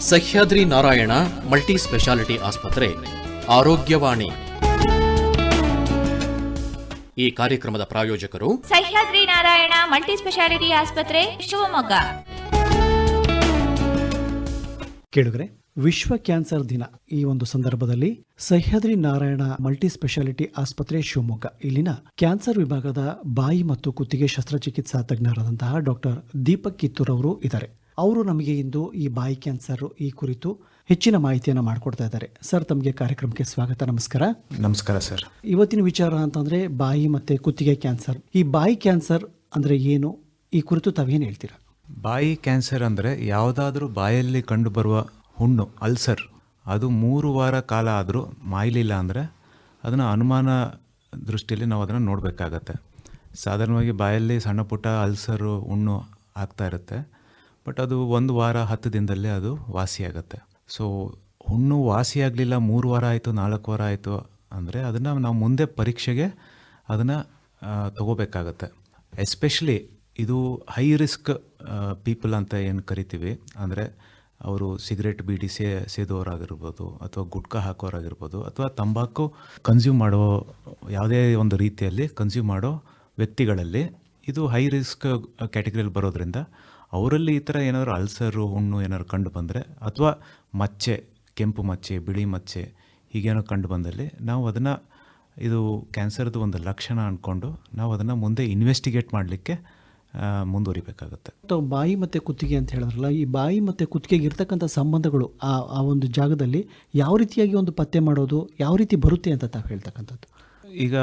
Sahyadri Narayana multi speciality ಆಸ್ಪತ್ರೆ. ಆರೋಗ್ಯವಾಣಿ. ಈ ಕಾರ್ಯಕ್ರಮದ ಪ್ರಾಯೋಜಕರು ಸಹ್ಯಾದ್ರಿ ನಾರಾಯಣ ಮಲ್ಟಿ ಸ್ಪೆಷಾಲಿಟಿ ಆಸ್ಪತ್ರೆ ಶಿವಮೊಗ್ಗ. ಕೇಳಿದ್ರೆ ವಿಶ್ವ ಕ್ಯಾನ್ಸರ್ ದಿನ. ಈ ಒಂದು ಸಂದರ್ಭದಲ್ಲಿ ಸಹ್ಯಾದ್ರಿ ನಾರಾಯಣ ಮಲ್ಟಿ ಸ್ಪೆಷಾಲಿಟಿ ಆಸ್ಪತ್ರೆ ಶಿವಮೊಗ್ಗ. ಇಲ್ಲಿನ ಕ್ಯಾನ್ಸರ್ ವಿಭಾಗದ ಬಾಯಿ ಮತ್ತು ಕುತ್ತಿಗೆ ಶಸ್ತ್ರಚಿಕಿತ್ಸಾ ತಜ್ಞರಾದಂತಹ ಡಾಕ್ಟರ್ ದೀಪಕ್ ಕಿತ್ತೂರ್ ಅವರು ಇದ್ದಾರೆ. ಅವರು ನಮಗೆ ಇಂದು ಈ ಬಾಯಿ ಕ್ಯಾನ್ಸರ್ ಈ ಕುರಿತು ಹೆಚ್ಚಿನ ಮಾಹಿತಿಯನ್ನು ಮಾಡಿಕೊಡ್ತಾ ಇದ್ದಾರೆ. ಸರ್ ತಮಗೆ ಕಾರ್ಯಕ್ರಮಕ್ಕೆ ಸ್ವಾಗತ ನಮಸ್ಕಾರ. ನಮಸ್ಕಾರ ಸರ್. ಇವತ್ತಿನ ವಿಚಾರ ಅಂತಂದ್ರೆ ಬಾಯಿ ಮತ್ತೆ ಕುತ್ತಿಗೆ ಕ್ಯಾನ್ಸರ್. ಈ ಬಾಯಿ ಕ್ಯಾನ್ಸರ್ ಅಂದ್ರೆ ಏನು? ಈ ಕುರಿತು ತಾವೇನು ಹೇಳ್ತೀರಾ? ಬಾಯಿ ಕ್ಯಾನ್ಸರ್ ಅಂದರೆ ಯಾವುದಾದ್ರೂ ಬಾಯಲ್ಲಿ ಕಂಡುಬರುವ ಹುಣ್ಣು ಅಲ್ಸರ್. ಅದು ಮೂರು ವಾರ ಕಾಲ ಆದರೂ ಮಾಯಲಿಲ್ಲ ಅಂದರೆ ಅದನ್ನು ಅನುಮಾನ ದೃಷ್ಟಿಯಲ್ಲಿ ನಾವು ಅದನ್ನು ನೋಡಬೇಕಾಗತ್ತೆ. ಸಾಧಾರಣವಾಗಿ ಬಾಯಲ್ಲಿ ಸಣ್ಣ ಪುಟ್ಟ ಅಲ್ಸರು ಹುಣ್ಣು ಆಗ್ತಾ ಇರುತ್ತೆ. ಬಟ್ ಅದು ಒಂದು ವಾರ ಹತ್ತು ದಿನದಲ್ಲೇ ಅದು ವಾಸಿಯಾಗುತ್ತೆ. ಸೊ ಹುಣ್ಣು ವಾಸಿಯಾಗಲಿಲ್ಲ ಮೂರು ವಾರ ಆಯಿತು, ನಾಲ್ಕು ವಾರ ಆಯಿತು ಅಂದರೆ ಅದನ್ನು ನಾವು ಮುಂದೆ ಪರೀಕ್ಷೆಗೆ ಅದನ್ನು ತಗೋಬೇಕಾಗತ್ತೆ. ಎಸ್ಪೆಷಲಿ ಇದು ಹೈ ರಿಸ್ಕ್ ಪೀಪಲ್ ಅಂತ ಏನು ಕರಿತೀವಿ ಅಂದರೆ ಅವರು ಸಿಗರೇಟ್ ಬೀಡಿ ಸೇ, ಸೇದೋರಾಗಿರ್ಬೋದು ಅಥವಾ ಗುಟ್ಕಾ ಹಾಕೋರಾಗಿರ್ಬೋದು ಅಥವಾ ತಂಬಾಕು ಕನ್ಸ್ಯೂಮ್ ಮಾಡೋ ಯಾವುದೇ ಒಂದು ರೀತಿಯಲ್ಲಿ ಕನ್ಸ್ಯೂಮ್ ಮಾಡೋ ವ್ಯಕ್ತಿಗಳಲ್ಲಿ ಇದು ಹೈ ರಿಸ್ಕ್ ಕ್ಯಾಟಗರಿಯಲ್ಲಿ ಬರೋದ್ರಿಂದ ಅವರಲ್ಲಿ ಈ ಥರ ಏನಾದರೂ ಅಲ್ಸರು ಹುಣ್ಣು ಏನಾದ್ರು ಕಂಡು ಬಂದರೆ ಅಥವಾ ಮಚ್ಚೆ ಕೆಂಪು ಮಚ್ಚೆ ಬಿಳಿ ಮಚ್ಚೆ ಹೀಗೇನೋ ಕಂಡು ಬಂದಲ್ಲಿ ನಾವು ಅದನ್ನು ಇದು ಕ್ಯಾನ್ಸರ್ದು ಒಂದು ಲಕ್ಷಣ ಅಂದ್ಕೊಂಡು ನಾವು ಅದನ್ನು ಮುಂದೆ ಇನ್ವೆಸ್ಟಿಗೇಟ್ ಮಾಡಲಿಕ್ಕೆ ಮುಂದುವರಿಬೇಕಾಗುತ್ತೆ. ಬಾಯಿ ಮತ್ತು ಕುತ್ತಿಗೆ ಅಂತ ಹೇಳಿದ್ರಲ್ಲ ಈ ಬಾಯಿ ಮತ್ತು ಕುತ್ತಿಗೆಗೆ ಇರ್ತಕ್ಕಂಥ ಸಂಬಂಧಗಳು ಆ ಆ ಒಂದು ಜಾಗದಲ್ಲಿ ಯಾವ ರೀತಿಯಾಗಿ ಒಂದು ಪತ್ತೆ ಮಾಡೋದು ಯಾವ ರೀತಿ ಬರುತ್ತೆ ಅಂತ ತಾವು ಹೇಳ್ತಕ್ಕಂಥದ್ದು? ಈಗ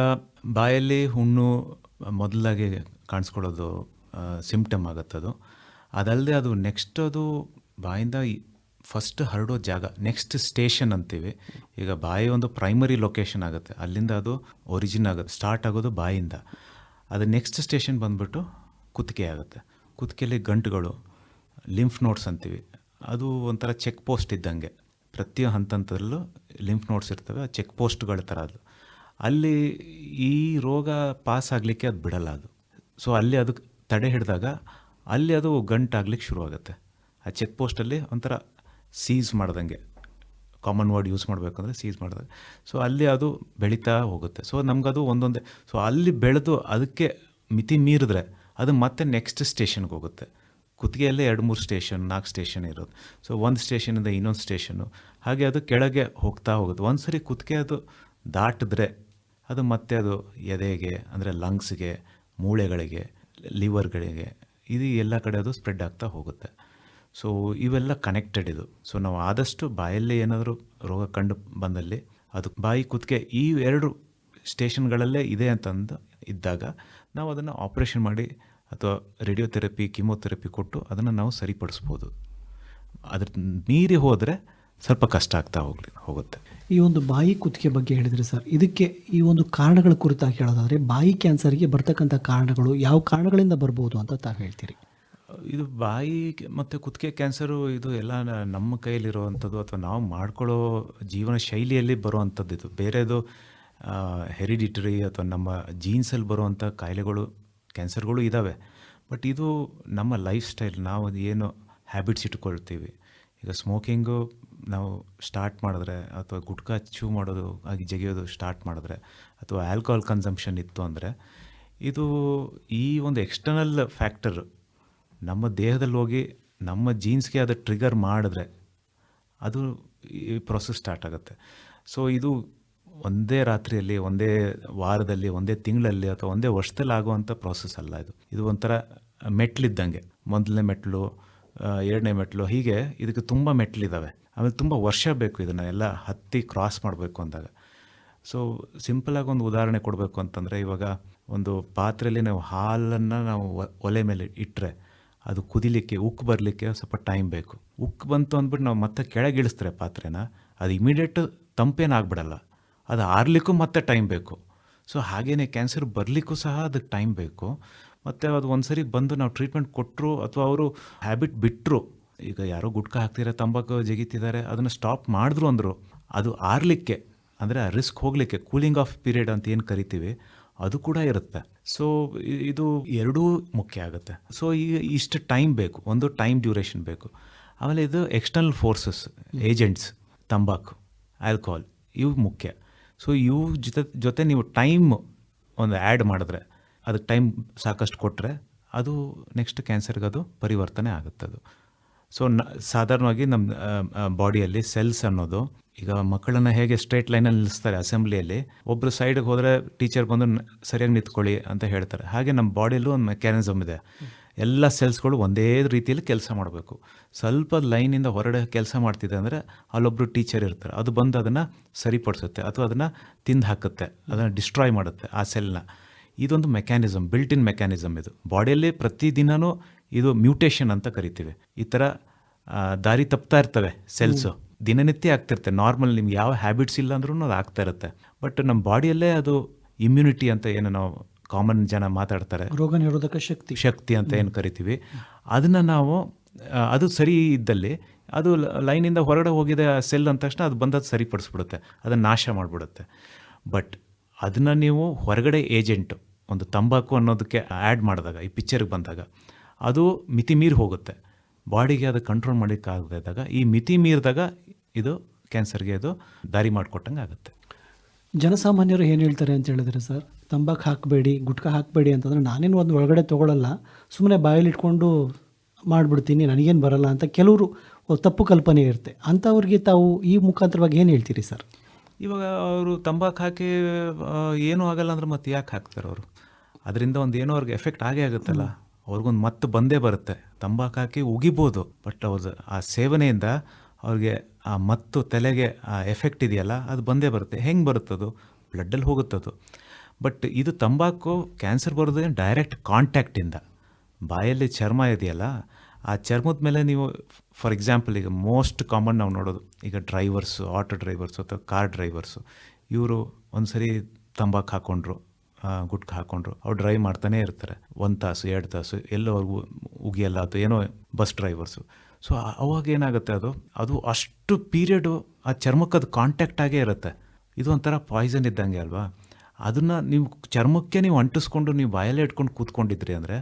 ಬಾಯಲ್ಲಿ ಹುಣ್ಣು ಮೊದಲಾಗಿ ಕಾಣಿಸ್ಕೊಳ್ಳೋದು ಸಿಂಪ್ಟಮ್ ಆಗುತ್ತದು. ಅದಲ್ಲದೆ ಅದು ನೆಕ್ಸ್ಟ್ ಅದು ಬಾಯಿಂದ ಫಸ್ಟ್ ಹರಡೋ ಜಾಗ ನೆಕ್ಸ್ಟ್ ಸ್ಟೇಷನ್ ಅಂತೀವಿ. ಈಗ ಬಾಯಿ ಒಂದು ಪ್ರೈಮರಿ ಲೊಕೇಶನ್ ಆಗುತ್ತೆ. ಅಲ್ಲಿಂದ ಅದು ಒರಿಜಿನ್ ಆಗುತ್ತೆ ಸ್ಟಾರ್ಟ್ ಆಗೋದು ಬಾಯಿಂದ. ಅದು ನೆಕ್ಸ್ಟ್ ಸ್ಟೇಷನ್ ಬಂದುಬಿಟ್ಟು ಕುತ್ತಿಗೆ ಆಗುತ್ತೆ. ಕುತ್ತಿಗೆಯಲ್ಲಿ ಗಂಟುಗಳು ಲಿಂಫ್ ನೋಟ್ಸ್ ಅಂತೀವಿ. ಅದು ಒಂಥರ ಚೆಕ್ ಪೋಸ್ಟ್ ಇದ್ದಂಗೆ. ಪ್ರತಿ ಹಂತ ಹಂತದಲ್ಲೂ ಲಿಂಫ್ ನೋಟ್ಸ್ ಇರ್ತವೆ, ಆ ಚೆಕ್ ಪೋಸ್ಟ್ಗಳ ಥರ ಅದು. ಅಲ್ಲಿ ಈ ರೋಗ ಪಾಸ್ ಆಗಲಿಕ್ಕೆ ಅದು ಬಿಡಲ್ಲ ಅದು. ಸೊ ಅಲ್ಲಿ ಅದಕ್ಕೆ ತಡೆ ಹಿಡಿದಾಗ ಅಲ್ಲಿ ಅದು ಗಂಟಾಗ್ಲಿಕ್ಕೆ ಶುರುವಾಗುತ್ತೆ. ಆ ಚೆಕ್ ಪೋಸ್ಟಲ್ಲಿ ಒಂಥರ ಸೀಸ್ ಮಾಡ್ದಂಗೆ. ಕಾಮನ್ ವರ್ಡ್ ಯೂಸ್ ಮಾಡಬೇಕಂದ್ರೆ ಸೀಸ್ ಮಾಡಿದಾಗ. ಸೊ ಅಲ್ಲಿ ಅದು ಬೆಳೀತಾ ಹೋಗುತ್ತೆ. ಸೊ ನಮಗದು ಒಂದೊಂದೇ ಸೊ ಅಲ್ಲಿ ಬೆಳೆದು ಅದಕ್ಕೆ ಮಿತಿ ಮೀರಿದ್ರೆ ಅದು ಮತ್ತೆ ನೆಕ್ಸ್ಟ್ ಸ್ಟೇಷನ್ಗೆ ಹೋಗುತ್ತೆ. ಕುತ್ತಿಗೆಯಲ್ಲೇ ಎರಡು ಮೂರು ಸ್ಟೇಷನ್ ನಾಲ್ಕು ಸ್ಟೇಷನ್ ಇರೋದು. ಸೊ ಒಂದು ಸ್ಟೇಷನಿಂದ ಇನ್ನೊಂದು ಸ್ಟೇಷನ್ನು ಹಾಗೆ ಅದು ಕೆಳಗೆ ಹೋಗ್ತಾ ಹೋಗುತ್ತೆ. ಒಂದು ಸರಿ ಕುತ್ತಿಗೆ ಅದು ದಾಟಿದ್ರೆ ಅದು ಮತ್ತೆ ಅದು ಎದೆಗೆ, ಅಂದರೆ ಲಂಗ್ಸ್ಗೆ ಮೂಳೆಗಳಿಗೆ ಲಿವರ್ಗಳಿಗೆ ಇದು ಎಲ್ಲ ಕಡೆ ಅದು ಸ್ಪ್ರೆಡ್ ಆಗ್ತಾ ಹೋಗುತ್ತೆ. ಸೊ ಇವೆಲ್ಲ ಕನೆಕ್ಟೆಡ್ ಇದು. ಸೊ ನಾವು ಆದಷ್ಟು ಬಾಯಲ್ಲೇ ಏನಾದರೂ ರೋಗ ಕಂಡು ಬಂದಲ್ಲಿ ಅದು ಬಾಯಿ ಕುತ್ತಿಗೆ ಈ ಎರಡು ಸ್ಟೇಷನ್ಗಳಲ್ಲೇ ಇದೆ ಅಂತಂದು ಇದ್ದಾಗ ನಾವು ಅದನ್ನು ಆಪ್ರೇಷನ್ ಮಾಡಿ ಅಥವಾ ರೇಡಿಯೋಥೆರಪಿ ಕಿಮೋಥೆರಪಿ ಕೊಟ್ಟು ಅದನ್ನು ನಾವು ಸರಿಪಡಿಸ್ಬೋದು. ಅದ್ರ ಮೀರಿ ಹೋದರೆ ಸ್ವಲ್ಪ ಕಷ್ಟ ಆಗ್ತಾ ಹೋಗ್ಲಿ ಹೋಗುತ್ತೆ. ಈ ಒಂದು ಬಾಯಿ ಕುತ್ತಿಗೆ ಬಗ್ಗೆ ಹೇಳಿದರೆ ಸರ್ ಇದಕ್ಕೆ ಈ ಒಂದು ಕಾರಣಗಳ ಕುರಿತಾಗಿ ಹೇಳೋದಾದರೆ ಬಾಯಿ ಕ್ಯಾನ್ಸರ್ಗೆ ಬರ್ತಕ್ಕಂಥ ಕಾರಣಗಳು ಯಾವ ಕಾರಣಗಳಿಂದ ಬರ್ಬೋದು ಅಂತ ತಾವು ಹೇಳ್ತೀರಿ? ಇದು ಬಾಯಿ ಮತ್ತು ಕುತ್ತಿಗೆ ಕ್ಯಾನ್ಸರು ಇದು ಎಲ್ಲ ನಮ್ಮ ಕೈಯಲ್ಲಿರುವಂಥದ್ದು ಅಥವಾ ನಾವು ಮಾಡ್ಕೊಳ್ಳೋ ಜೀವನ ಶೈಲಿಯಲ್ಲಿ ಬರುವಂಥದ್ದು ಇದು. ಬೇರೆದು ಹೆರಿಡಿಟರಿ ಅಥವಾ ನಮ್ಮ ಜೀನ್ಸಲ್ಲಿ ಬರುವಂಥ ಕಾಯಿಲೆಗಳು ಕ್ಯಾನ್ಸರ್ಗಳು ಇದ್ದಾವೆ ಬಟ್ ಇದು ನಮ್ಮ ಲೈಫ್ ಸ್ಟೈಲ್ ನಾವು ಏನು ಹ್ಯಾಬಿಟ್ಸ್ ಇಟ್ಕೊಳ್ತೀವಿ. ಈಗ ಸ್ಮೋಕಿಂಗು ನಾವು ಸ್ಟಾರ್ಟ್ ಮಾಡಿದ್ರೆ ಅಥವಾ ಗುಟ್ಕಾ ಚೂ ಮಾಡೋದು ಆಗಿ ಜಗಿಯೋದು ಸ್ಟಾರ್ಟ್ ಮಾಡಿದ್ರೆ ಅಥವಾ ಆಲ್ಕೋಹಾಲ್ ಕನ್ಸಂಪ್ಷನ್ ಇತ್ತು ಅಂದರೆ ಇದು ಈ ಒಂದು ಎಕ್ಸ್ಟರ್ನಲ್ ಫ್ಯಾಕ್ಟರ್ ನಮ್ಮ ದೇಹದಲ್ಲಿ ಹೋಗಿ ನಮ್ಮ ಜೀನ್ಸ್ಗೆ ಅದು ಟ್ರಿಗರ್ ಮಾಡಿದ್ರೆ ಅದು ಈ ಪ್ರೊಸೆಸ್ ಸ್ಟಾರ್ಟ್ ಆಗುತ್ತೆ. ಸೊ ಇದು ಒಂದೇ ರಾತ್ರಿಯಲ್ಲಿ, ಒಂದೇ ವಾರದಲ್ಲಿ, ಒಂದೇ ತಿಂಗಳಲ್ಲಿ ಅಥವಾ ಒಂದೇ ವರ್ಷದಲ್ಲಿ ಆಗುವಂಥ ಪ್ರೊಸೆಸ್ ಅಲ್ಲ ಇದು. ಇದು ಒಂಥರ ಮೆಟ್ಲಿದ್ದಂಗೆ. ಮೊದಲನೇ ಮೆಟ್ಲು ಎರಡನೇ ಮೆಟ್ಲು, ಹೀಗೆ ಇದಕ್ಕೆ ತುಂಬ ಮೆಟ್ಲಿದ್ದಾವೆ ಆಮೇಲೆ ತುಂಬ ವರ್ಷ ಬೇಕು ಇದನ್ನು ಎಲ್ಲ ಹತ್ತಿ ಕ್ರಾಸ್ ಮಾಡಬೇಕು ಅಂದಾಗ. ಸೊ ಸಿಂಪಲಾಗಿ ಒಂದು ಉದಾಹರಣೆ ಕೊಡಬೇಕು ಅಂತಂದರೆ ಇವಾಗ ಒಂದು ಪಾತ್ರೆಯಲ್ಲಿ ನಾವು ಹಾಲನ್ನು ನಾವು ಒಲೆ ಮೇಲೆ ಇಟ್ಟರೆ ಅದು ಕುದಿಲಿಕ್ಕೆ, ಉಕ್ಕು ಬರಲಿಕ್ಕೆ ಸ್ವಲ್ಪ ಟೈಮ್ ಬೇಕು. ಉಕ್ಕು ಬಂತು ಅಂದ್ಬಿಟ್ಟು ನಾವು ಮತ್ತೆ ಕೆಳಗೆ ಇಳಿಸ್ತಾರೆ ಪಾತ್ರೆನ, ಅದು ಇಮಿಡಿಯೇಟ್ ತಂಪೇನಾಗ್ಬಿಡಲ್ಲ ಅದು ಆರಲಿಕ್ಕೂ ಮತ್ತೆ ಟೈಮ್ ಬೇಕು. ಸೊ ಹಾಗೇನೆ ಕ್ಯಾನ್ಸರ್ ಬರಲಿಕ್ಕೂ ಸಹ ಅದಕ್ಕೆ ಟೈಮ್ ಬೇಕು. ಮತ್ತು ಅದು ಒಂದು ಸರಿ ಬಂದು ನಾವು ಟ್ರೀಟ್ಮೆಂಟ್ ಕೊಟ್ಟರು ಅಥವಾ ಅವರು ಹ್ಯಾಬಿಟ್ ಬಿಟ್ಟರು ಈಗ ಯಾರೋ ಗುಟ್ಕಾ ಹಾಕ್ತಿದ್ದಾರೆ ತಂಬಾಕು ಜಗಿತಿದ್ದಾರೆ, ಅದನ್ನು ಸ್ಟಾಪ್ ಮಾಡಿದ್ರು ಅಂದರು, ಅದು ಆರಲಿಕ್ಕೆ, ಅಂದರೆ ಆ ರಿಸ್ಕ್ ಹೋಗಲಿಕ್ಕೆ ಕೂಲಿಂಗ್ ಆಫ್ ಪೀರಿಯಡ್ ಅಂತ ಏನು ಕರಿತೀವಿ, ಅದು ಕೂಡ ಇರುತ್ತೆ. ಸೊ ಇದು ಎರಡೂ ಮುಖ್ಯ ಆಗುತ್ತೆ. ಸೊ ಈ, ಇಷ್ಟು ಟೈಮ್ ಬೇಕು, ಒಂದು ಟೈಮ್ ಡ್ಯೂರೇಷನ್ ಬೇಕು. ಆಮೇಲೆ ಇದು ಎಕ್ಸ್ಟರ್ನಲ್ ಫೋರ್ಸಸ್ ಏಜೆಂಟ್ಸ್ ತಂಬಾಕು ಆಲ್ಕೋಹಾಲ್ ಇವು ಮುಖ್ಯ. ಸೊ ಇವು ಜೊತೆ ಜೊತೆ ನೀವು ಟೈಮ್ ಒಂದು ಆ್ಯಡ್ ಮಾಡಿದ್ರೆ ಅದಕ್ಕೆ ಟೈಮ್ ಸಾಕಷ್ಟು ಕೊಟ್ಟರೆ ಅದು ನೆಕ್ಸ್ಟ್ ಕ್ಯಾನ್ಸರ್ಗೆ ಅದು ಪರಿವರ್ತನೆ ಆಗುತ್ತೆ ಅದು ಸೊ ನ, ಸಾಧಾರಣವಾಗಿ ನಮ್ಮ ಬಾಡಿಯಲ್ಲಿ ಸೆಲ್ಸ್ ಅನ್ನೋದು, ಈಗ ಮಕ್ಕಳನ್ನ ಹೇಗೆ ಸ್ಟ್ರೇಟ್ ಲೈನಲ್ಲಿ ನಿಲ್ಲಿಸ್ತಾರೆ ಅಸೆಂಬ್ಲಿಯಲ್ಲಿ ಒಬ್ಬರು ಸೈಡ್ಗೆ ಹೋದರೆ ಟೀಚರ್ ಬಂದು ಸರಿಯಾಗಿ ನಿಂತ್ಕೊಳ್ಳಿ ಅಂತ ಹೇಳ್ತಾರೆ. ಹಾಗೆ ನಮ್ಮ ಬಾಡಿಯಲ್ಲೂ ಒಂದು ಮೆಕ್ಯಾನಿಸಮ್ ಇದೆ. ಎಲ್ಲ ಸೆಲ್ಸ್ಗಳು ಒಂದೇ ರೀತಿಯಲ್ಲಿ ಕೆಲಸ ಮಾಡಬೇಕು. ಸ್ವಲ್ಪ ಲೈನಿಂದ ಹೊರಡೆ ಕೆಲಸ ಮಾಡ್ತಿದೆ ಅಂದರೆ ಅಲ್ಲೊಬ್ಬರು ಟೀಚರ್ ಇರ್ತಾರೆ. ಅದು ಬಂದು ಅದನ್ನು ಸರಿಪಡಿಸುತ್ತೆ ಅಥವಾ ಅದನ್ನು ತಿಂದು ಹಾಕುತ್ತೆ. ಅದನ್ನು ಡಿಸ್ಟ್ರಾಯ್ ಮಾಡುತ್ತೆ ಆ ಸೆಲ್ನ ಇದೊಂದು ಮೆಕ್ಯಾನಿಸಮ್ ಬಿಲ್ಟ್ ಇನ್ ಮೆಕ್ಯಾನಿಸಮ್ ಇದು ಬಾಡಿಯಲ್ಲಿ ಪ್ರತಿದಿನವೂ ಇದು ಮ್ಯೂಟೇಷನ್ ಅಂತ ಕರಿತೀವಿ. ಈ ಥರ ದಾರಿ ತಪ್ತಾ ಇರ್ತವೆ ಸೆಲ್ಸು ದಿನನಿತ್ಯ ಆಗ್ತಿರುತ್ತೆ. ನಾರ್ಮಲ್ ನಿಮ್ಗೆ ಯಾವ ಹ್ಯಾಬಿಟ್ಸ್ ಇಲ್ಲ ಅಂದ್ರೂ ಅದು ಆಗ್ತಾ ಇರುತ್ತೆ. ಬಟ್ ನಮ್ಮ ಬಾಡಿಯಲ್ಲೇ ಅದು ಇಮ್ಯುನಿಟಿ ಅಂತ ಏನು ನಾವು ಕಾಮನ್ ಜನ ಮಾತಾಡ್ತಾರೆ. ರೋಗ ನಿರೋಧಕ ಶಕ್ತಿ. ಶಕ್ತಿ ಅಂತ ಏನು ಕರಿತೀವಿ. ಅದನ್ನು ನಾವು ಅದು ಸರಿ ಇದ್ದಲ್ಲಿ ಅದು ಲೈನಿಂದ ಹೊರಗಡೆ ಹೋಗಿದೆ ಸೆಲ್ ಅಂದ ತಕ್ಷಣ ಅದು ಬಂದದ್ದು ಸರಿಪಡಿಸ್ಬಿಡುತ್ತೆ. ಅದನ್ನು ನಾಶ ಮಾಡಿಬಿಡುತ್ತೆ. ಬಟ್ ಅದನ್ನು ನೀವು ಹೊರಗಡೆ ಏಜೆಂಟು ಒಂದು ತಂಬಾಕು ಅನ್ನೋದಕ್ಕೆ ಆ್ಯಡ್ ಮಾಡಿದಾಗ ಈ ಪಿಕ್ಚರ್ಗೆ ಬಂದಾಗ ಅದು ಮಿತಿ ಮೀರಿ ಹೋಗುತ್ತೆ. ಬಾಡಿಗೆ ಅದು ಕಂಟ್ರೋಲ್ ಮಾಡಲಿಕ್ಕಾಗದೇ ಇದ್ದಾಗ ಈ ಮಿತಿ ಮೀರಿದಾಗ ಇದು ಕ್ಯಾನ್ಸರ್ಗೆ ಅದು ದಾರಿ ಮಾಡಿಕೊಟ್ಟಂಗೆ ಆಗುತ್ತೆ. ಜನಸಾಮಾನ್ಯರು ಏನು ಹೇಳ್ತಾರೆ ಅಂತ ಹೇಳಿದ್ರೆ ಸರ್ ತಂಬಾಕು ಹಾಕಬೇಡಿ ಗುಟ್ಕಾ ಹಾಕಬೇಡಿ ಅಂತಂದರೆ ನಾನೇನು ಒಂದು ಒಳಗಡೆ ತೊಗೊಳ್ಳಲ್ಲ ಸುಮ್ಮನೆ ಬಾಯಲ್ಲಿ ಇಟ್ಕೊಂಡು ಮಾಡಿಬಿಡ್ತೀನಿ ನನಗೇನು ಬರಲ್ಲ ಅಂತ ಕೆಲವರು ತಪ್ಪು ಕಲ್ಪನೆ ಇರುತ್ತೆ. ಅಂಥವ್ರಿಗೆ ತಾವು ಈ ಮುಖಾಂತರವಾಗಿ ಏನು ಹೇಳ್ತೀರಿ ಸರ್? ಇವಾಗ ಅವರು ತಂಬಾಕು ಹಾಕಿ ಏನೂ ಆಗಲ್ಲ ಅಂದ್ರೆ ಮತ್ತೆ ಯಾಕೆ ಹಾಕ್ತಾರೆ ಅವರು? ಅದರಿಂದ ಒಂದು ಏನೋ ಅವ್ರಿಗೆ ಎಫೆಕ್ಟ್ ಆಗೇ ಆಗುತ್ತಲ್ಲ? ಅವ್ರಿಗೊಂದು ಮತ್ತೆ ಬಂದೇ ಬರುತ್ತೆ. ತಂಬಾಕು ಹಾಕಿ ಉಗಿಬೋದು ಬಟ್ ಅವ್ರದ್ದು ಆ ಸೇವನೆಯಿಂದ ಅವ್ರಿಗೆ ಆ ಮತ್ತು ತಲೆಗೆ ಆ ಎಫೆಕ್ಟ್ ಇದೆಯಲ್ಲ, ಅದು ಬಂದೇ ಬರುತ್ತೆ. ಹೆಂಗೆ ಬರುತ್ತದು ಬ್ಲಡ್ಡಲ್ಲಿ ಹೋಗುತ್ತದು ಬಟ್ ಇದು ತಂಬಾಕು ಕ್ಯಾನ್ಸರ್ ಬರೋದು ಡೈರೆಕ್ಟ್ ಕಾಂಟ್ಯಾಕ್ಟಿಂದ ಬಾಯಲ್ಲಿ ಚರ್ಮ ಇದೆಯಲ್ಲ, ಆ ಚರ್ಮದ ಮೇಲೆ ನೀವು ಫಾರ್ ಎಕ್ಸಾಂಪಲ್ ಈಗ ಮೋಸ್ಟ್ ಕಾಮನ್ ನಾವು ನೋಡೋದು. ಈಗ ಡ್ರೈವರ್ಸು ಆಟೋ ಡ್ರೈವರ್ಸು ಅಥವಾ ಕಾರ್ ಡ್ರೈವರ್ಸು ಇವರು ಒಂದು ಸರಿ ತಂಬಾಕು ಹಾಕ್ಕೊಂಡ್ರು ಗುಟ್ಕಾ ಹಾಕೊಂಡ್ರು. ಅವ್ರು ಡ್ರೈವ್ ಮಾಡ್ತಾನೆ ಇರ್ತಾರೆ. ಒಂದು ತಾಸು, ಎರಡು ತಾಸು ಎಲ್ಲೋ ಅವ್ರಿಗೂ ಉಗಿಯಲ್ಲ ಅಥವಾ ಏನೋ ಬಸ್ ಡ್ರೈವರ್ಸು ಸೊ ಅವಾಗ ಏನಾಗುತ್ತೆ ಅದು? ಅದು ಅಷ್ಟು ಪೀರಿಯಡು ಆ ಚರ್ಮಕ್ಕೆ ಅದು ಕಾಂಟ್ಯಾಕ್ಟ್ ಆಗೇ ಇರುತ್ತೆ. ಇದು ಒಂಥರ ಪಾಯ್ಸನ್ ಇದ್ದಂಗೆ ಅಲ್ವಾ? ಅದನ್ನು ನೀವು ಚರ್ಮಕ್ಕೆ ನೀವು ಅಂಟಿಸ್ಕೊಂಡು ನೀವು ಬಾಯಲ್ಲೇ ಇಟ್ಕೊಂಡು ಕೂತ್ಕೊಂಡಿದ್ರಿ ಅಂದರೆ,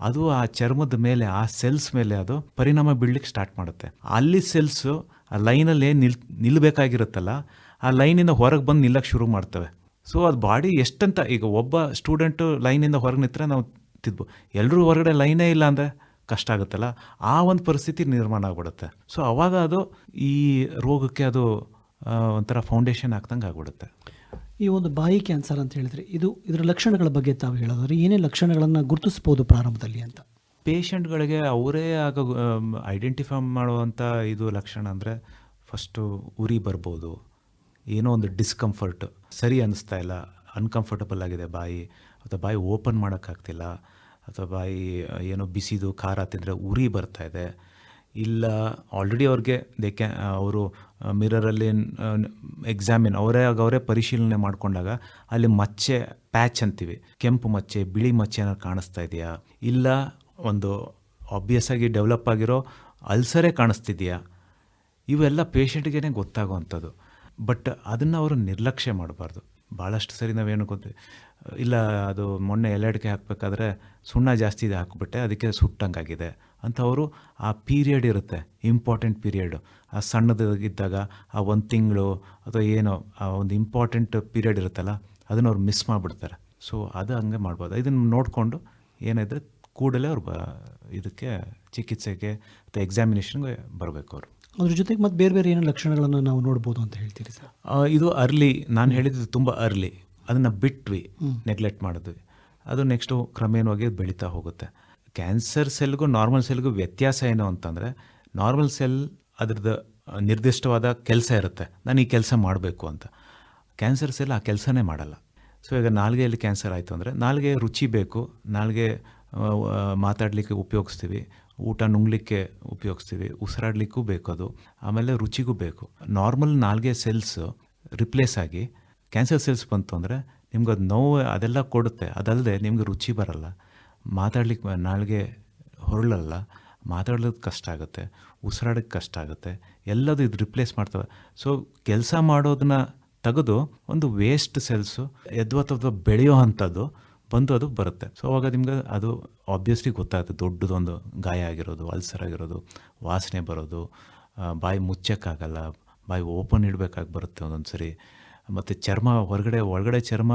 ಅದು ಆ ಚರ್ಮದ ಮೇಲೆ, ಆ ಸೆಲ್ಸ್ ಮೇಲೆ ಅದು ಪರಿಣಾಮ ಬೀಳಲಿಕ್ಕೆ ಸ್ಟಾರ್ಟ್ ಮಾಡುತ್ತೆ. ಅಲ್ಲಿ ಸೆಲ್ಸು ಆ ಲೈನಲ್ಲಿ ನಿಲ್ ನಿಲ್ಲಬೇಕಾಗಿರುತ್ತಲ್ಲ ಆ ಲೈನಿಂದ ಹೊರಗೆ ಬಂದು ನಿಲ್ಲಕ್ಕೆ ಶುರು ಮಾಡ್ತವೆ. ಸೊ ಅದು ಬಾಡಿ ಎಷ್ಟಂತ ಈಗ ಒಬ್ಬ ಸ್ಟೂಡೆಂಟು ಲೈನಿಂದ ಹೊರಗೆ ನಿಂತರೆ ನಾವು ತಿದ್ಬೋ ಎಲ್ಲರೂ ಹೊರಗಡೆ ಲೈನೇ ಇಲ್ಲ ಅಂದರೆ ಕಷ್ಟ ಆಗುತ್ತಲ್ಲ? ಆ ಒಂದು ಪರಿಸ್ಥಿತಿ ನಿರ್ಮಾಣ ಆಗ್ಬಿಡುತ್ತೆ. ಸೊ ಅವಾಗ ಅದು ಈ ರೋಗಕ್ಕೆ ಅದು ಒಂಥರ ಫೌಂಡೇಶನ್ ಆಗ್ತಂಗೆ ಆಗ್ಬಿಡುತ್ತೆ. ಈ ಒಂದು ಬಾಯಿ ಕ್ಯಾನ್ಸರ್ ಅಂತ ಹೇಳಿದ್ರೆ ಇದು ಇದರ ಲಕ್ಷಣಗಳ ಬಗ್ಗೆ ತಾವು ಹೇಳೋದಾದ್ರೆ ಏನೇ ಲಕ್ಷಣಗಳನ್ನು ಗುರುತಿಸ್ಬೋದು ಪ್ರಾರಂಭದಲ್ಲಿ ಅಂತ. ಪೇಷಂಟ್ಗಳಿಗೆ ಅವರೇ ಆಗ ಐಡೆಂಟಿಫೈ ಮಾಡುವಂಥ ಇದು ಲಕ್ಷಣ ಅಂದರೆ ಫಸ್ಟು ಉರಿ ಬರ್ಬೋದು. ಏನೋ ಒಂದು ಡಿಸ್ಕಂಫರ್ಟ್ ಸರಿ ಅನ್ನಿಸ್ತಾ ಇಲ್ಲ. ಅನ್ಕಂಫರ್ಟಬಲ್ ಆಗಿದೆ ಬಾಯಿ. ಅಥವಾ ಬಾಯಿ ಓಪನ್ ಮಾಡೋಕ್ಕಾಗ್ತಿಲ್ಲ. ಅಥವಾ ಬಾಯಿ ಏನೋ ಬಿಸಿದು ಖಾರ ತಿಂದರೆ ಉರಿ ಬರ್ತಾ ಇದೆ. ಇಲ್ಲ ಆಲ್ರೆಡಿ ಅವ್ರಿಗೆ ದೇ ಕ್ಯಾ ಅವರು ಮಿರರಲ್ಲಿ ಎಕ್ಸಾಮಿನ್ ಅವರೇ, ಆಗ ಅವರೇ ಪರಿಶೀಲನೆ ಮಾಡಿಕೊಂಡಾಗ ಅಲ್ಲಿ ಮಚ್ಚೆ ಪ್ಯಾಚ್ ಅಂತೀವಿ. ಕೆಂಪು ಮಚ್ಚೆ, ಬಿಳಿ ಮಚ್ಚೆ ಏನಾದ್ರು ಕಾಣಿಸ್ತಾ ಇದೆಯಾ? ಇಲ್ಲ, ಒಂದು ಆಬ್ವಿಯಸ್ ಆಗಿ ಡೆವಲಪ್ ಆಗಿರೋ ಅಲ್ಸರೇ ಕಾಣಿಸ್ತಿದೆಯಾ? ಇವೆಲ್ಲ ಪೇಷಂಟ್ಗೇ ಗೊತ್ತಾಗುವಂಥದ್ದು. ಬಟ್ ಅದನ್ನು ಅವರು ನಿರ್ಲಕ್ಷ್ಯ ಮಾಡಬಾರ್ದು. ಭಾಳಷ್ಟು ಸರಿ ನಾವೇನು ಗೊತ್ತ ಇಲ್ಲ ಅದು ಮೊನ್ನೆ ಎಲೆಡ್ಕೆ ಹಾಕಬೇಕಾದ್ರೆ ಸುಣ್ಣ ಜಾಸ್ತಿ ಇದೆ ಹಾಕ್ಬಿಟ್ಟೆ, ಅದಕ್ಕೆ ಸುಟ್ಟಂಗಾಗಿದೆ ಅಂತ ಅವರು ಆ ಪೀರಿಯಡ್ ಇರುತ್ತೆ, ಇಂಪಾರ್ಟೆಂಟ್ ಪೀರಿಯಡು. ಆ ಸಣ್ಣದಿದ್ದಾಗ ಆ ಒಂದು ತಿಂಗಳು ಅಥವಾ ಏನೋ, ಆ ಒಂದು ಇಂಪಾರ್ಟೆಂಟ್ ಪೀರಿಯಡ್ ಇರುತ್ತಲ್ಲ, ಅದನ್ನು ಅವ್ರು ಮಿಸ್ ಮಾಡಿಬಿಡ್ತಾರೆ. ಸೊ, ಅದು ಹಂಗೆ ಮಾಡ್ಬೋದು. ಇದನ್ನು ನೋಡಿಕೊಂಡು ಏನಿದ್ರೆ ಕೂಡಲೇ ಅವ್ರು ಬ, ಇದಕ್ಕೆ ಚಿಕಿತ್ಸೆಗೆ ಅಥವಾ ಎಕ್ಸಾಮಿನೇಷನ್ಗೆ ಬರಬೇಕು ಅವರು. ಅದ್ರ ಜೊತೆಗೆ ಮತ್ತೆ ಬೇರೆ ಬೇರೆ ಏನೋ ಲಕ್ಷಣಗಳನ್ನು ನಾವು ನೋಡ್ಬೋದು ಅಂತ ಹೇಳ್ತೀರಿ ಸರ್? ಇದು ಅರ್ಲಿ. ನಾನು ಹೇಳಿದ್ದು ತುಂಬ ಅರ್ಲಿ. ಅದನ್ನು ಬಿಟ್ವಿ ನೆಗ್ಲೆಕ್ಟ್ ಮಾಡಿದ್ವಿ. ಅದು ನೆಕ್ಸ್ಟು ಕ್ರಮೇಣವಾಗಿ ಬೆಳೀತಾ ಹೋಗುತ್ತೆ. ಕ್ಯಾನ್ಸರ್ ಸೆಲ್ಗೂ ನಾರ್ಮಲ್ ಸೆಲ್ಗೂ ವ್ಯತ್ಯಾಸ ಏನು ಅಂತಂದರೆ ನಾರ್ಮಲ್ ಸೆಲ್ ಅದ್ರದ್ದು ನಿರ್ದಿಷ್ಟವಾದ ಕೆಲಸ ಇರುತ್ತೆ. ನಾನು ಈ ಕೆಲಸ ಮಾಡಬೇಕು ಅಂತ. ಕ್ಯಾನ್ಸರ್ ಸೆಲ್ ಆ ಕೆಲಸನೇ ಮಾಡಲ್ಲ. ಸೊ ಈಗ ನಾಲ್ಗೆಯಲ್ಲಿ ಕ್ಯಾನ್ಸರ್ ಆಯಿತು ಅಂದರೆ ನಾಲ್ಗೆ ರುಚಿ ಬೇಕು. ನಾಲ್ಗೆ ಮಾತಾಡಲಿಕ್ಕೆ ಉಪಯೋಗಿಸ್ತೀವಿ. ಊಟ ನುಂಗ್ಲಿಕ್ಕೆ ಉಪಯೋಗಿಸ್ತೀವಿ, ಉಸಿರಾಡ್ಲಿಕ್ಕೂ ಬೇಕು ಅದು. ಆಮೇಲೆ ರುಚಿಗೂ ಬೇಕು. ನಾರ್ಮಲ್ ನಾಲ್ಗೆ ಸೆಲ್ಸ್ ರಿಪ್ಲೇಸ್ ಆಗಿ ಕ್ಯಾನ್ಸರ್ ಸೆಲ್ಸ್ ಬಂತು ಅಂದರೆ ನಿಮ್ಗೆ ಅದು ನೋವು ಅದೆಲ್ಲ ಕೊಡುತ್ತೆ. ಅದಲ್ಲದೆ ನಿಮ್ಗೆ ರುಚಿ ಬರಲ್ಲ. ಮಾತಾಡ್ಲಿಕ್ಕೆ ನಾಲ್ಗೆ ಹೊರಳಲ್ಲ. ಮಾತಾಡೋದು ಕಷ್ಟ ಆಗುತ್ತೆ. ಉಸಿರಾಡೋಕ್ಕೆ ಕಷ್ಟ ಆಗುತ್ತೆ. ಎಲ್ಲದು ಇದು ರಿಪ್ಲೇಸ್ ಮಾಡ್ತವೆ. ಸೊ ಕೆಲಸ ಮಾಡೋದನ್ನ ತೆಗೆದು ಒಂದು ವೇಸ್ಟ್ ಸೆಲ್ಸು ಎದ್ವತ್ತದ ಬೆಳೆಯೋ ಅಂಥದ್ದು ಬಂದು ಅದು ಬರುತ್ತೆ. ಸೊ ಅವಾಗ ನಿಮ್ಗೆ ಅದು ಆಬ್ವಿಯಸ್ಲಿ ಗೊತ್ತಾಗುತ್ತೆ. ದೊಡ್ಡದೊಂದು ಗಾಯ ಆಗಿರೋದು, ಅಲ್ಸರ್ ಆಗಿರೋದು, ವಾಸನೆ ಬರೋದು ಬಾಯಿ ಮುಚ್ಚಕ್ಕಾಗಲ್ಲ, ಬಾಯಿ ಓಪನ್ ಇಡಬೇಕಾಗಿ ಬರುತ್ತೆ ಒಂದೊಂದು ಸರಿ ಮತ್ತು ಚರ್ಮ ಹೊರಗಡೆ, ಒಳಗಡೆ ಚರ್ಮ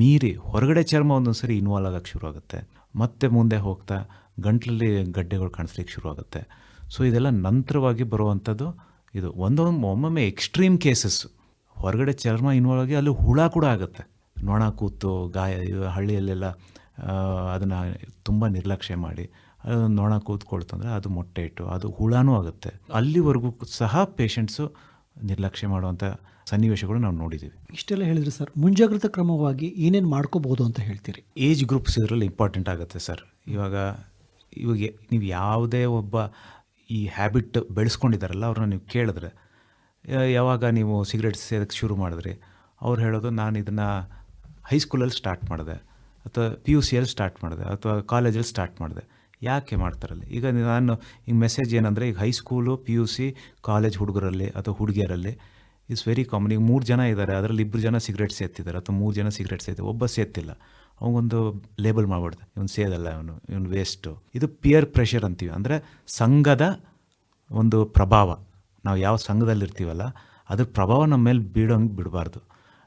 ಮೀರಿ ಹೊರಗಡೆ ಚರ್ಮ ಒಂದೊಂದು ಸರಿ ಇನ್ವಾಲ್ವ್ ಆಗೋಕ್ಕೆ ಶುರು ಆಗುತ್ತೆ ಮತ್ತೆ ಮುಂದೆ ಹೋಗ್ತಾ ಗಂಟ್ಲಲ್ಲಿ ಗಡ್ಡೆಗಳು ಕಾಣಿಸ್ಲಿಕ್ಕೆ ಶುರು ಆಗುತ್ತೆ ಸೊ ಇದೆಲ್ಲ ನಂತರವಾಗಿ ಬರುವಂಥದ್ದು ಇದು. ಒಂದೊಂದು ಒಮ್ಮೊಮ್ಮೆ ಎಕ್ಸ್ಟ್ರೀಮ್ ಕೇಸಸ್ಸು ಹೊರಗಡೆ ಚರ್ಮ ಇನ್ವಾಲ್ವ್ ಆಗಿ ಅಲ್ಲಿ ಹುಳ ಕೂಡ ಆಗುತ್ತೆ. ನೊಣ ಕೂತು ಗಾಯ ಹಳ್ಳಿಯಲ್ಲೆಲ್ಲ ಅದನ್ನು ತುಂಬ ನಿರ್ಲಕ್ಷ್ಯ ಮಾಡಿ ಅದು ನೊಣ ಕೂತ್ಕೊಳ್ತಂದ್ರೆ ಅದು ಮೊಟ್ಟೆ ಇಟ್ಟು ಅದು ಹುಳಾನೂ ಆಗುತ್ತೆ. ಅಲ್ಲಿವರೆಗೂ ಸಹ ಪೇಷಂಟ್ಸು ನಿರ್ಲಕ್ಷ್ಯ ಮಾಡುವಂಥ ಸನ್ನಿವೇಶಗಳು ನಾವು ನೋಡಿದ್ದೀವಿ ಇಷ್ಟೆಲ್ಲ ಹೇಳಿದ್ರಿ ಸರ್. ಮುಂಜಾಗ್ರತಾ ಕ್ರಮವಾಗಿ ಏನೇನು ಮಾಡ್ಕೋಬಹುದು ಅಂತ ಹೇಳ್ತೀರಿ? ಏಜ್ ಗ್ರೂಪ್ಸ್ ಇದರಲ್ಲಿ ಇಂಪಾರ್ಟೆಂಟ್ ಆಗುತ್ತೆ ಸರ್. ಇವಾಗ ಇವಾಗ ನೀವು ಯಾವುದೇ ಒಬ್ಬ ಈ ಹ್ಯಾಬಿಟ್ ಬೆಳೆಸ್ಕೊಂಡಿದ್ದಾರಲ್ಲ ಅವ್ರನ್ನ ನೀವು ಕೇಳಿದ್ರೆ ಯಾವಾಗ ನೀವು ಸಿಗರೇಟ್ ಸೇದಕ್ಕೆ ಶುರು ಮಾಡಿದ್ರಿ? ಅವ್ರು ಹೇಳೋದು ನಾನು ಇದನ್ನು ಹೈಸ್ಕೂಲಲ್ಲಿ ಸ್ಟಾರ್ಟ್ ಮಾಡಿದೆ, ಅಥವಾ ಪಿ ಯು ಸಿಯಲ್ಲಿ ಸ್ಟಾರ್ಟ್ ಮಾಡಿದೆ, ಅಥವಾ ಕಾಲೇಜಲ್ಲಿ ಸ್ಟಾರ್ಟ್ ಮಾಡಿದೆ. ಯಾಕೆ ಮಾಡ್ತಾರಲ್ಲ ಈಗ ನಾನು ಈಗ ಮೆಸೇಜ್ ಏನಂದರೆ, ಈಗ high school P U C college ಹುಡುಗರಲ್ಲಿ ಅಥವಾ ಹುಡುಗಿಯರಲ್ಲಿ ಇಟ್ಸ್ ವೆರಿ ಕಾಮನ್ ಈಗ ಮೂರು ಜನ ಇದ್ದಾರೆ ಅದರಲ್ಲಿ ಇಬ್ಬರು ಜನ ಸಿಗರೇಟ್ ಸೇತಿದ್ದಾರೆ ಅಥವಾ ಮೂರು ಜನ ಸಿಗರೇಟ್ ಸೇತಿ ಒಬ್ಬ ಸೇತಿಲ್ಲ ಅವಗೊಂದು ಲೇಬಲ್ ಮಾಡ್ಬಿಡ್ದೆ. ಇವನು ಸೇದಲ್ಲ, ಇವನು ಇವನು ವೇಸ್ಟು ಇದು ಪಿಯರ್ ಪ್ರೆಷರ್ ಅಂತೀವಿ. ಅಂದರೆ ಸಂಘದ ಒಂದು ಪ್ರಭಾವ. ನಾವು ಯಾವ ಸಂಘದಲ್ಲಿರ್ತೀವಲ್ಲ, ಅದ್ರ ಪ್ರಭಾವ ನಮ್ಮ ಮೇಲೆ ಬೀಳೋಂಗೆ ಬಿಡಬಾರ್ದು.